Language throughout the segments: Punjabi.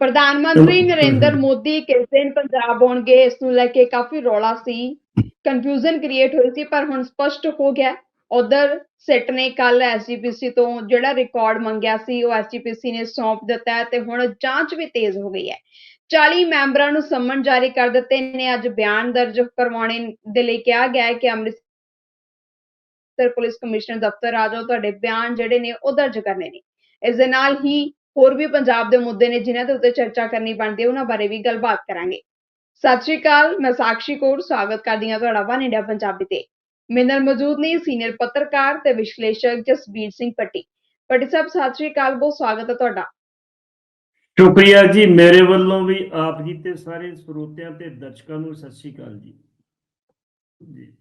ਪ੍ਰਧਾਨ ਮੰਤਰੀ ਨਰਿੰਦਰ ਮੋਦੀ ਕਿਸ ਦਿਨ ਪੰਜਾਬ ਆਉਣਗੇ, ਇਸ ਨੂੰ ਲੈ ਕੇ ਕਾਫੀ ਰੌਲਾ ਸੀ ਕਨਫਿਊਜ਼ਨ ਕ੍ਰੀਏਟ ਹੋਈ ਸੀ, ਪਰ ਹੁਣ ਸਪਸ਼ਟ ਹੋ ਗਿਆ, ਉਧਰ ਸਿੱਟ ਨੇ ਕੱਲ ਐਸਜੀਪੀਸੀ ਤੋਂ ਜਿਹੜਾ ਰਿਕਾਰਡ ਮੰਗਿਆ ਸੀ, ਉਹ ਐਸਜੀਪੀਸੀ ਨੇ ਸੌਂਪ ਦਿੱਤਾ ਤੇ ਹੁਣ ਜਾਂਚ ਵੀ ਤੇਜ਼ ਹੋ ਗਈ ਹੈ। 40 ਮੈਂਬਰਾਂ ਨੂੰ ਸੰਮਨ ਜਾਰੀ ਕਰ ਦਿੱਤੇ ਨੇ, ਅੱਜ ਬਿਆਨ ਦਰਜ ਕਰਵਾਉਣੇ ਦੇ ਲਈ ਕਿਹਾ ਗਿਆ ਹੈ ਕਿ ਅੰਮ੍ਰਿਤਸਰ ਪੁਲਿਸ ਕਮਿਸ਼ਨਰ ਦਫ਼ਤਰ ਆ ਜਾਓ, ਤੁਹਾਡੇ ਬਿਆਨ ਜਿਹੜੇ ਨੇ ਉਹ ਦਰਜ ਕਰਨੇ ਨੇ। ਇਸ ਦੇ ਨਾਲ ਹੀ ਹੋਰ ਵੀ ਪੰਜਾਬ ਦੇ ਮੁੱਦੇ ਨੇ ਜਿਨ੍ਹਾਂ ਦੇ ਉੱਤੇ ਚਰਚਾ ਕਰਨੀ ਬਣਦੀ ਹੈ, ਉਹਨਾਂ ਬਾਰੇ ਵੀ ਗੱਲਬਾਤ ਕਰਾਂਗੇ। ਸਤਿ ਸ਼੍ਰੀ ਅਕਾਲ, ਮੈਂ ਸਾਕਸ਼ੀ ਕੌਰ, ਸਵਾਗਤ ਕਰਦੀ ਹਾਂ ਤੁਹਾਡਾ ਵਨ ਇੰਡੀਆ ਪੰਜਾਬੀ ਤੇ। ਮੇਰੇ ਨਾਲ ਮੌਜੂਦ ਨੇ ਸੀਨੀਅਰ ਪੱਤਰਕਾਰ ਤੇ ਵਿਸ਼ਲੇਸ਼ਕ ਜਸਬੀਰ ਸਿੰਘ ਪੱਟੀ। ਪੱਟੀ ਸਾਹਿਬ, ਸਤਿ ਸ਼੍ਰੀ ਅਕਾਲ, ਬਹੁਤ ਸਵਾਗਤ ਹੈ ਤੁਹਾਡਾ। ਸ਼ੁਕਰੀਆ ਜੀ, ਮੇਰੇ ਵੱਲੋਂ ਵੀ ਆਪ ਜੀ ਤੇ ਸਾਰੇ ਸਰੋਤਿਆਂ ਤੇ ਦਰਸ਼ਕਾਂ ਨੂੰ ਸਤਿ ਸ਼੍ਰੀ ਅਕਾਲ ਜੀ। ਜੀ।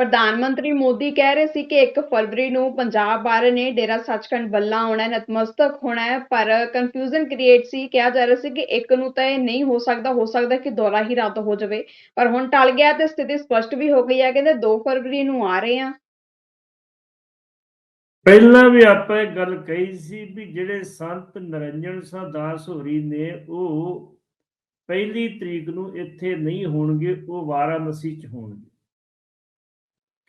ਪ੍ਰਧਾਨ ਮੰਤਰੀ ਮੋਦੀ ਕਹਿ ਰਹੇ ਸੀ ਕਿ 1 ਫਰਵਰੀ ਨੂੰ ਪੰਜਾਬ ਆ ਰਹੇ ਨੇ ਡੇਰਾ ਸੱਚਖੰਡ ਬੱਲਾ ਆਉਣਾ ਹੈ, ਨਤਮਸਤਕ ਹੋਣਾ ਹੈ, ਪਰ ਕਨਫਿਊਜ਼ਨ ਕ੍ਰੀਏਟ ਸੀ, ਕਿਹਾ ਜਾ ਰਿਹਾ ਸੀ ਕਿ ਇੱਕ ਨੂੰ ਤਾਂ ਇਹ ਨਹੀਂ ਹੋ ਸਕਦਾ ਹੋ ਸਕਦਾ ਕਿ ਦੌਰਾ ਹੀ ਰੱਦ ਹੋ ਜਾਵੇ, ਪਰ ਹੁਣ ਟਲ ਗਿਆ ਤੇ ਸਥਿਤੀ ਸਪਸ਼ਟ ਵੀ ਹੋ ਗਈ ਹੈ, ਕਹਿੰਦੇ 2 ਫਰਵਰੀ ਨੂੰ ਆ ਰਹੇ ਆ ਪਹਿਲਾਂ ਵੀ ਆਪਾਂ ਇਹ ਗੱਲ ਕਹੀ ਸੀ ਵੀ ਜਿਹੜੇ ਸੰਤ ਨਰਿੰਜਨ ਸਿੰਘ ਦਾਸ ਹੋਰੀ ਨੇ, ਉਹ ਪਹਿਲੀ ਤਰੀਕ ਨੂੰ ਇੱਥੇ ਨਹੀਂ ਹੋਣਗੇ, ਉਹ ਵਾਰਾਣਸੀ ਚ ਹੋਣਗੇ।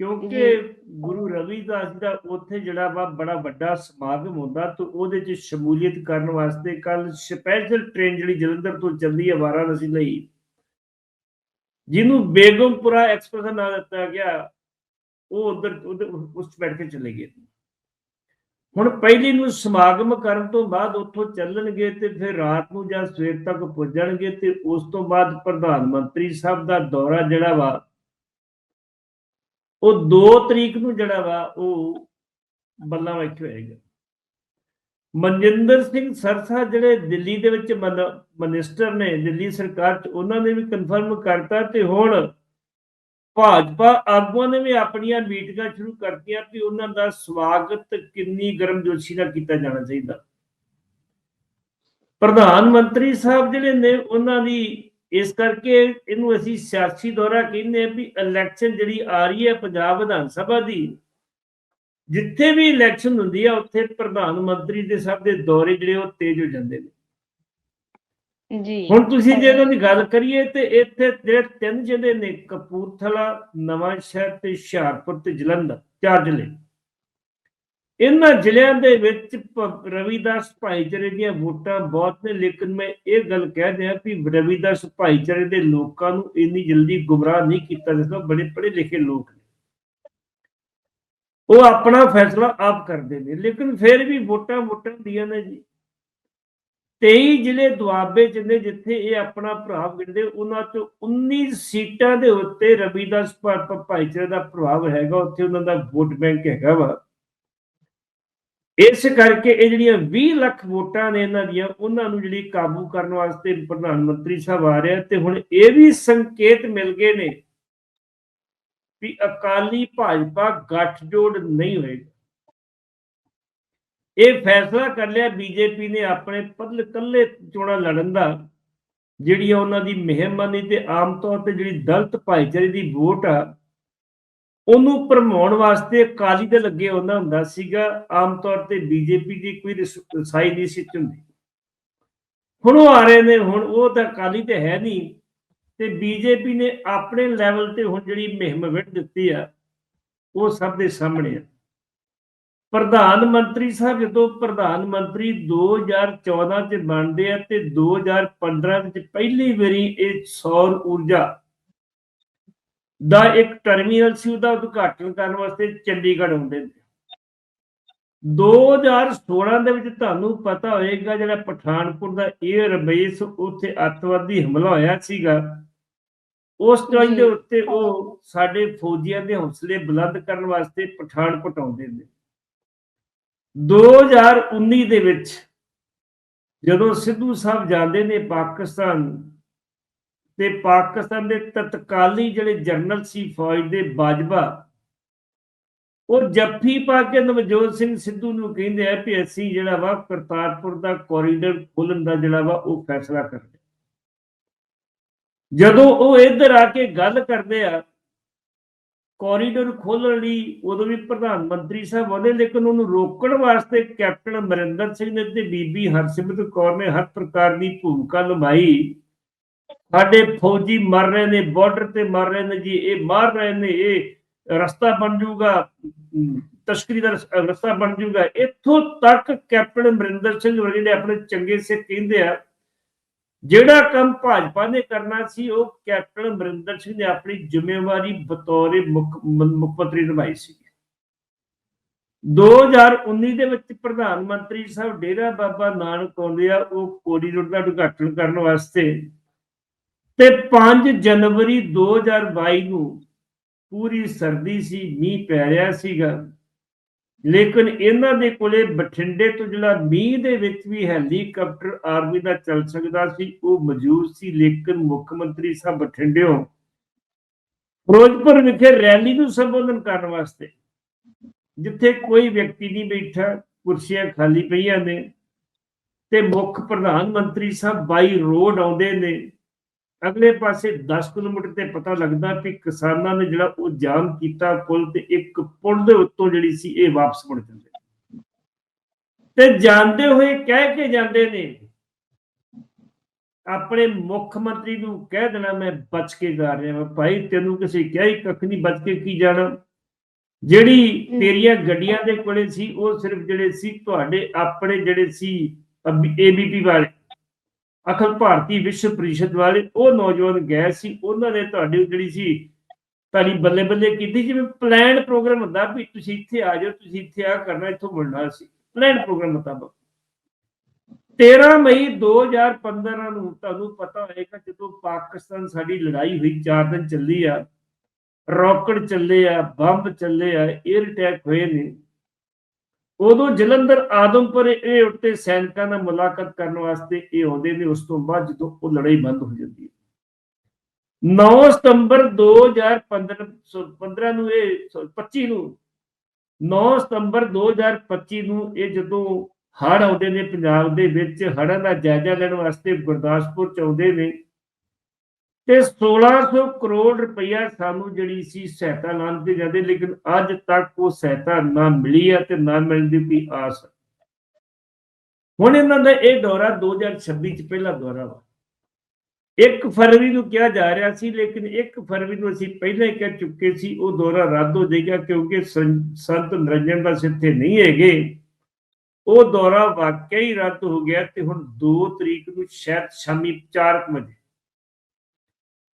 ਕਿਉਂਕਿ ਗੁਰੂ ਰਵਿਦਾਸ ਜੀ ਦਾ ਉੱਥੇ ਜਿਹੜਾ ਵਾ ਬੜਾ ਵੱਡਾ ਸਮਾਗਮ ਹੁੰਦਾ ਤੇ ਉਹਦੇ ਚ ਸ਼ਮੂਲੀਅਤ ਕਰਨ ਵਾਸਤੇ ਕੱਲ ਸਪੈਸ਼ਲ ਟ੍ਰੇਨ ਜਿਹੜੀ ਜਲੰਧਰ ਤੋਂ ਚੱਲਦੀ ਹੈ ਵਾਰਾਣਸੀ ਲਈ ਜਿਹਨੂੰ ਬੇਗਮਪੁਰਾ ਐਕਸਪ੍ਰੈਸ ਦਾ ਨਾਮ ਦਿੱਤਾ ਗਿਆ ਉਹ ਉਧਰ ਉਸ ਚ ਬੈਠ ਕੇ ਚਲੇ ਗਏ। ਹੁਣ ਪਹਿਲੀ ਨੂੰ ਸਮਾਗਮ ਕਰਨ ਤੋਂ ਬਾਅਦ ਉੱਥੋਂ ਚੱਲਣਗੇ ਤੇ ਫਿਰ ਰਾਤ ਨੂੰ ਜਾਂ ਸਵੇਰ ਤੱਕ ਪੁੱਜਣਗੇ ਤੇ ਉਸ ਤੋਂ ਬਾਅਦ ਪ੍ਰਧਾਨ ਮੰਤਰੀ ਸਾਹਿਬ ਦਾ ਦੌਰਾ ਜਿਹੜਾ ਵਾ ਉਹ 2 ਤਰੀਕ ਨੂੰ ਜਿਹੜਾ ਵਾ, ਉਹ ਬੱਲਾ ਵਿੱਚ ਹੋਏਗਾ ਮਨਜਿੰਦਰ ਸਿੰਘ ਸਰਸਾ ਜਿਹੜੇ ਦਿੱਲੀ ਦੇ ਵਿੱਚ ਮਿਨਿਸਟਰ ਨੇ, ਦਿੱਲੀ ਸਰਕਾਰ ਚ ਉਹਨਾਂ ਨੇ ਵੀ ਕਨਫਰਮ ਕਰਤਾ ਤੇ ਹੁਣ ਭਾਜਪਾ ਆਗੂਆਂ ਨੇ ਵੀ ਆਪਣੀਆਂ ਮੀਟਿੰਗਾਂ ਸ਼ੁਰੂ ਕਰਤੀਆਂ ਕਿ ਉਹਨਾਂ ਦਾ ਸਵਾਗਤ ਕਿੰਨੀ ਗਰਮਜੋਸ਼ੀ ਨਾਲ ਕੀਤਾ ਜਾਣਾ ਚਾਹੀਦਾ। ਪ੍ਰਧਾਨ ਮੰਤਰੀ ਸਾਹਿਬ ਜਿਹੜੇ ਨੇ, ਉਹਨਾਂ ਦੀ ਇਸ ਕਰਕੇ ਇਹਨੂੰ ਅਸੀਂ ਸਿਆਸੀ ਦੌਰਾ ਕਹਿੰਦੇ ਆ ਵੀ ਇਲੈਕਸ਼ਨ ਜਿਹੜੀ ਆ ਰਹੀ ਹੈ ਪੰਜਾਬ ਵਿਧਾਨ ਸਭਾ ਦੀ ਜਿੱਥੇ ਵੀ ਇਲੈਕਸ਼ਨ ਹੁੰਦੀ ਆ ਉੱਥੇ ਪ੍ਰਧਾਨ ਮੰਤਰੀ ਦੇ ਸਭ ਦੇ ਦੌਰੇ ਜਿਹੜੇ ਉਹ ਤੇਜ਼ ਹੋ ਜਾਂਦੇ ਨੇ। ਜੀ। ਹੁਣ ਤੁਸੀਂ ਜੇ ਇਹਨਾਂ ਦੀ ਗੱਲ ਕਰੀਏ ਤੇ ਇੱਥੇ ਜਿਹੜੇ ਤਿੰਨ ਜ਼ਿਲ੍ਹੇ ਨੇ ਕਪੂਰਥਲਾ ਨਵਾਂ ਸ਼ਹਿਰ ਤੇ ਹੁਸ਼ਿਆਰਪੁਰ ਤੇ ਜਲੰਧਰ ਚਾਰ ਜ਼ਿਲ੍ਹੇ। ਇਹਨਾਂ ਜ਼ਿਲ੍ਹਿਆਂ ਦੇ ਵਿੱਚ ਪ- ਰਵਿਦਾਸ ਭਾਈਚਾਰੇ ਦੀਆਂ ਵੋਟਾਂ ਬਹੁਤ ਨੇ, ਲੇਕਿਨ ਮੈਂ ਇਹ ਗੱਲ ਕਹਿ ਦਿਆਂ ਕਿ ਰਵਿਦਾਸ ਭਾਈਚਾਰੇ ਦੇ ਲੋਕਾਂ ਨੂੰ ਇੰਨੀ ਜਲਦੀ ਗੁੰਮਰਾਹ ਨਹੀਂ ਕੀਤਾ ਜਾਂਦਾ, ਬੜੇ ਪੜ੍ਹੇ ਲਿਖੇ ਲੋਕ ਨੇ। ਉਹ ਆਪਣਾ ਫੈਸਲਾ ਆਪ ਕਰਦੇ ਨੇ, ਲੇਕਿਨ ਫਿਰ ਵੀ ਵੋਟਾਂ ਵੋਟਾਂ ਦੀਆਂ ਨੇ ਜੀ। 23 ਜ਼ਿਲ੍ਹੇ ਦੁਆਬੇ ਚ ਨੇ, ਜਿੱਥੇ ਇਹ ਆਪਣਾ ਪ੍ਰਭਾਵ ਗਿਣਦੇ, ਉਹਨਾਂ ਚੋਂ 19 ਸੀਟਾਂ ਦੇ ਉੱਤੇ ਰਵੀਦਾਸ ਭਾ- ਭਾਈਚਾਰੇ ਦਾ ਪ੍ਰਭਾਵ ਹੈਗਾ, ਉੱਥੇ ਉਹਨਾਂ ਦਾ ਵੋਟ ਬੈਂਕ ਹੈਗਾ ਵਾ। ਇਸ ਕਰਕੇ ਇਹ ਜਿਹੜੀਆਂ 20 ਲੱਖ ਵੋਟਾਂ ਨੇ ਇਹਨਾਂ ਦੀਆਂ, ਉਹਨਾਂ ਨੂੰ ਜਿਹੜੀ ਕਾਬੂ ਕਰਨ ਵਾਸਤੇ ਪ੍ਰਧਾਨ ਮੰਤਰੀ ਸਾਹਿਬ ਆ ਰਿਹਾ ਤੇ ਹੁਣ ਇਹ ਵੀ ਸੰਕੇਤ ਮਿਲ ਗਏ ਨੇ ਵੀ ਅਕਾਲੀ ਭਾਜਪਾ ਗੱਠਜੋੜ ਨਹੀਂ ਹੋਏਗਾ। ਇਹ ਫੈਸਲਾ ਕਰ ਲਿਆ ਬੀਜੇਪੀ ਨੇ ਆਪਣੇ ਪੱਲ ਕੱਲੇ ਚੋਣਾਂ ਲੜਨ ਦਾ ਜਿਹੜੀ ਉਹਨਾਂ ਦੀ ਮਿਹਰਬਾਨੀ ਤੇ ਆਮ ਤੌਰ ਤੇ ਜਿਹੜੀ ਦਲਤ ਭਾਈਚਾਰੇ ਦੀ ਵੋਟ ਆ ਉਹਨੂੰ ਭਰਮਾਉਣ ਵਾਸਤੇ ਅਕਾਲੀ ਦੇ ਲੱਗੇ ਉਹਨਾਂ ਹੁੰਦਾ ਸੀਗਾ, ਆਮ ਤੌਰ ਤੇ ਬੀਜੇਪੀ ਦੀ ਕੋਈ ਰਸਾਈ ਨਹੀਂ ਸੀ ਹੁੰਦੀ। ਹੁਣ ਉਹ ਆ ਰਹੇ ਨੇ, ਹੁਣ ਉਹ ਤਾਂ ਅਕਾਲੀ ਤੇ ਹੈ ਨਹੀਂ ਤੇ ਬੀਜੇਪੀ ਨੇ ਆਪਣੇ ਲੈਵਲ ਤੇ ਹੁਣ ਜਿਹੜੀ ਮੁਹਿੰਮ ਵਿੱਢ ਦਿੱਤੀ ਆ, ਉਹ ਸਭ ਦੇ ਸਾਹਮਣੇ ਆ। ਪ੍ਰਧਾਨ ਮੰਤਰੀ ਸਾਹਿਬ, ਜਦੋਂ ਪ੍ਰਧਾਨ ਮੰਤਰੀ 2014 ਚ ਬਣਦੇ ਆ ਤੇ 2015 ਵਿੱਚ ਪਹਿਲੀ ਵਾਰੀ ਇਹ ਸੌਰ ਊਰਜਾ ਦਾ ਇੱਕ ਟਰਮੀਨਲ ਸੀ ਉਹਦਾ ਉਦਘਾਟਨ ਕਰਨ ਵਾਸਤੇ ਚੰਡੀਗੜ੍ਹ ਆਉਂਦੇ ਨੇ 2016 ਦੇ ਵਿੱਚ ਤੁਹਾਨੂੰ ਪਤਾ ਹੋਏਗਾ ਜਿਹੜਾ ਪਠਾਨਕੋਟ ਦਾ 에ਅਰ ਬੇਸ ਉੱਥੇ ਅੱਤਵਾਦੀ ਹਮਲਾ ਹੋਇਆ ਸੀਗਾ। ਉਸ ਟਾਈਮ ਦੇ ਉੱਤੇ ਉਹ ਸਾਡੇ ਫੌਜੀਆਂ ਦੇ ਹੌਸਲੇ ਬੁਲੰਦ ਕਰਨ ਵਾਸਤੇ ਪਠਾਨਕੋਟ ਆਉਂਦੇ ਨੇ 2019 ਦੇ ਵਿੱਚ ਜਦੋਂ ਸਿੱਧੂ ਸਾਹਿਬ ਜਾਂਦੇ ਨੇ ਪਾਕਿਸਤਾਨ ਤੇ ਪਾਕਿਸਤਾਨ ਦੇ ਤਤਕਾਲੀ ਜਿਹੜੇ ਜਨਰਲ ਸੀ ਫੌਜ ਦੇ ਬਾਜਵਾ, ਉਹ ਜੱਫੀ ਪਾ ਕੇ ਨਵਜੋਤ ਸਿੰਘ ਸਿੱਧੂ ਨੂੰ ਕਹਿੰਦੇ ਆ ਕਿ ਅਸੀਂ ਜਿਹੜਾ ਵਾ ਕਰਤਾਰਪੁਰ ਦਾ ਕੋਰੀਡੋਰ ਖੋਲਣ ਦਾ ਜਿਹੜਾ ਵਾ ਉਹ ਫੈਸਲਾ ਕਰਦੇ ਜਦੋਂ ਉਹ ਇੱਧਰ ਆ ਕੇ ਗੱਲ ਕਰਦੇ ਆ ਕੋਰੀਡੋਰ ਖੋਲਣ ਲਈ ਉਦੋਂ ਵੀ ਪ੍ਰਧਾਨ ਮੰਤਰੀ ਸਾਹਿਬ ਆਉਂਦੇ, ਲੇਕਿਨ ਉਹਨੂੰ ਰੋਕਣ ਵਾਸਤੇ ਕੈਪਟਨ ਅਮਰਿੰਦਰ ਸਿੰਘ ਨੇ ਤੇ ਬੀਬੀ ਹਰਸਿਮਰਤ ਕੌਰ ਨੇ ਹਰ ਪ੍ਰਕਾਰ ਦੀ ਭੂਮਿਕਾ ਨਿਭਾਈ। ਸਾਡੇ ਫੌਜੀ ਮਰ ਰਹੇ ਨੇ ਬਾਰਡਰ ਤੇ ਮਰ ਰਹੇ ਨੇ ਜੀ, ਇਹ ਮਾਰ ਰਹੇ ਨੇ, ਇਹ ਰਸਤਾ ਬਣ ਜਾਊਗਾ ਤਸਕਰੀ ਦਾ ਰਸਤਾ ਬਣ ਜਾਊਗਾ। ਇੱਥੋਂ ਤੱਕ ਕੈਪਟਨ ਅਮਰਿੰਦਰ ਸਿੰਘ ਵਰਗੇ ਆਪਣੇ ਚੰਗੇ ਸੇ ਕਹਿੰਦੇ ਆ, ਜਿਹੜਾ ਕੰਮ ਭਾਜਪਾ ਨੇ ਕਰਨਾ ਸੀ, ਉਹ ਕੈਪਟਨ ਅਮਰਿੰਦਰ ਸਿੰਘ ਨੇ ਆਪਣੀ ਜ਼ਿੰਮੇਵਾਰੀ ਬਤੌਰ ਮੁੱਖ ਮੁੱਖ ਮੰਤਰੀ ਨਿਭਾਈ ਸੀ। 2019 ਦੇ ਵਿੱਚ ਪ੍ਰਧਾਨ ਮੰਤਰੀ ਸਾਹਿਬ ਡੇਰਾ ਬਾਬਾ ਨਾਨਕ ਆਉਂਦੇ ਆ, ਉਹ ਕੋਰੀਡੋਰ ਦਾ ਉਦਘਾਟਨ ਕਰਨ ਵਾਸਤੇ ਤੇ 5 ਜਨਵਰੀ 2022 ਨੂੰ ਪੂਰੀ ਸਰਦੀ ਸੀ, ਮੀਂਹ ਪੈ ਰਿਹਾ ਸੀਗਾ। ਲੇਕਿਨ ਇਹਨਾਂ ਦੇ ਕੋਲੇ ਬਠਿੰਡੇ ਤੋਂ ਜਿਹੜਾ ਮੀਂਹ ਦੇ ਵਿੱਚ ਵੀ ਹੈਲੀਕਾਪਟਰ ਆਰਮੀ ਦਾ ਚੱਲ ਸਕਦਾ ਸੀ, ਉਹ ਮੌਜੂਦ ਸੀ। ਲੇਕਿਨ ਮੁੱਖ ਮੰਤਰੀ ਸਾਹਿਬ ਬਠਿੰਡਿਓਂ ਫਿਰੋਜ਼ਪੁਰ ਵਿਖੇ ਰੈਲੀ ਨੂੰ ਸੰਬੋਧਨ ਕਰਨ ਵਾਸਤੇ, ਜਿੱਥੇ ਕੋਈ ਵਿਅਕਤੀ ਨਹੀਂ ਬੈਠਾ, ਕੁਰਸੀਆਂ ਖਾਲੀ ਪਈਆਂ ਨੇ ਤੇ ਮੁੱਖ ਪ੍ਰਧਾਨ ਮੰਤਰੀ ਸਾਹਿਬ ਬਾਈ ਰੋਡ ਆਉਂਦੇ ਨੇ। ਅਗਲੇ ਪਾਸੇ 10 ਕਿਲੋਮੀਟਰ ਤੇ ਪਤਾ ਲੱਗਦਾ ਕਿ ਕਿਸਾਨਾਂ ਨੇ ਜਿਹੜਾ ਉਹ ਜਾਮ ਕੀਤਾ ਪੁਲ ਤੇ ਇੱਕ ਪੁਲ ਦੇ ਉੱਤੋਂ ਜਿਹੜੀ ਸੀ ਇਹ ਵਾਪਸ ਮੁੜ ਜਾਂਦੇ। ਤੇ ਜਾਂਦੇ ਹੋਏ ਕਹਿ ਕੇ ਜਾਂਦੇ ਨੇ, ਆਪਣੇ ਮੁੱਖ ਮੰਤਰੀ ਨੂੰ ਕਹਿ ਦੇਣਾ ਮੈਂ ਬਚ ਕੇ ਜਾ ਰਿਹਾ ਹਾਂ ਭਾਈ ਤੈਨੂੰ ਕਿਸੇ ਕਿਹਾ ਹੀ ਕੱਖ ਨਹੀਂ ਬਚ ਕੇ ਕੀ ਜਾਣਾ। ਜਿਹੜੀ ਤੇਰੀਆਂ ਗੱਡੀਆਂ ਦੇ ਕੋਲੇ ਸੀ, ਉਹ ਸਿਰਫ ਜਿਹੜੇ ਸੀ, ਤੁਹਾਡੇ ਆਪਣੇ ਜਿਹੜੇ ਸੀ ਏਬੀਪੀ ਵਾਲੇ। ਅਖਲ ਭਾਰਤੀ ਵਿਸ਼ਵ ਪ੍ਰੀਸ਼ਦ ਵਾਲੇ ਉਹ ਨੌਜਵਾਨ ਗਏ ਸੀ, ਉਹਨਾਂ ਨੇ ਤੁਹਾਡੀ ਜਿਹੜੀ ਸੀ ਤੁਹਾਡੀ ਬੱਲੇ ਬੱਲੇ ਕੀਤੀ, ਜਿਵੇਂ ਪਲਾਨ ਪ੍ਰੋਗਰਾਮ ਹੁੰਦਾ ਵੀ ਤੁਸੀਂ ਇੱਥੇ ਆ ਜਾਓ, ਤੁਸੀਂ ਇੱਥੇ ਆ ਕਰਨਾ, ਇੱਥੋਂ ਮੁੜਨਾ ਸੀ ਪਲਾਨ ਪ੍ਰੋਗਰਾਮ ਮੁਤਾਬਕ। 13 ਮਈ 2015 ਨੂੰ ਤੁਹਾਨੂੰ ਪਤਾ ਹੋਏਗਾ, ਜਦੋਂ ਪਾਕਿਸਤਾਨ ਸਾਡੀ ਲੜਾਈ ਹੋਈ 4 ਦਿਨ ਚੱਲੀ ਆ, ਰੌਕਟ ਚੱਲੇ ਆ, ਬੰਬ ਚੱਲੇ ਆ 에ਅਰ ਅਟੈਕ ਹੋਏ ਨੇ ਉਦੋਂ ਜਲੰਧਰ ਆਦਮਪੁਰ ਇਹ ਉੱਤੇ ਸੈਨਿਕਾਂ ਨਾਲ ਮੁਲਾਕਾਤ ਕਰਨ ਵਾਸਤੇ ਇਹ ਆਉਂਦੇ ਨੇ, ਉਸ ਤੋਂ ਬਾਅਦ ਜਦੋਂ ਉਹ ਲੜਾਈ ਬੰਦ ਹੋ ਜਾਂਦੀ ਹੈ। 9 ਸਤੰਬਰ 2015 15 ਨੂੰ ਇਹ 25 ਨੂੰ 9 ਸਤੰਬਰ 2025 ਨੂੰ ਇਹ ਜਦੋਂ ਹੜ੍ਹ ਆਉਂਦੇ ਨੇ ਪੰਜਾਬ ਦੇ ਵਿੱਚ, ਹੜ੍ਹਾਂ ਦਾ ਜਾਇਜ਼ਾ ਲੈਣ ਵਾਸਤੇ ਗੁਰਦਾਸਪੁਰ ਚ ਆਉਂਦੇ ਨੇ ਤੇ 1600 ਕਰੋੜ ਰੁਪਇਆ ਸਾਨੂੰ ਜਿਹੜੀ ਸੀ ਸਹਾਇਤਾ ਲਾਂ ਤੇ ਜਾਂਦੇ, ਲੇਕਿਨ ਅੱਜ ਤੱਕ ਉਹ ਸਹਾਇਤਾ ਨਾ ਮਿਲੀ ਹੈ ਤੇ ਨਾ ਮਿਲਣ ਦੀ ਕੋਈ ਆਸ ਹੁਣ ਇਹਨਾਂ ਦਾ ਇਹ ਦੌਰਾ 2026 ਚ ਪਹਿਲਾ ਦੌਰਾ ਵਾ। 1 ਫਰਵਰੀ ਨੂੰ ਕਿਹਾ ਜਾ ਰਿਹਾ ਸੀ, ਲੇਕਿਨ 1 ਫਰਵਰੀ ਨੂੰ ਅਸੀਂ ਪਹਿਲਾਂ ਹੀ ਕਹਿ ਚੁੱਕੇ ਸੀ, ਉਹ ਦੌਰਾ ਰੱਦ ਹੋ ਜਾਏਗਾ ਕਿਉਂਕਿ ਸੰਤ ਨਿਰੰਜਨ ਦਾਸ ਇੱਥੇ ਨਹੀਂ ਹੈਗੇ। ਉਹ ਦੌਰਾ ਵਾਕਿਆ ਹੀ ਰੱਦ ਹੋ ਗਿਆ ਤੇ ਹੁਣ 2 ਤਰੀਕ ਨੂੰ ਸ਼ਾਇਦ ਸ਼ਾਮੀ 4 ਵਜੇ।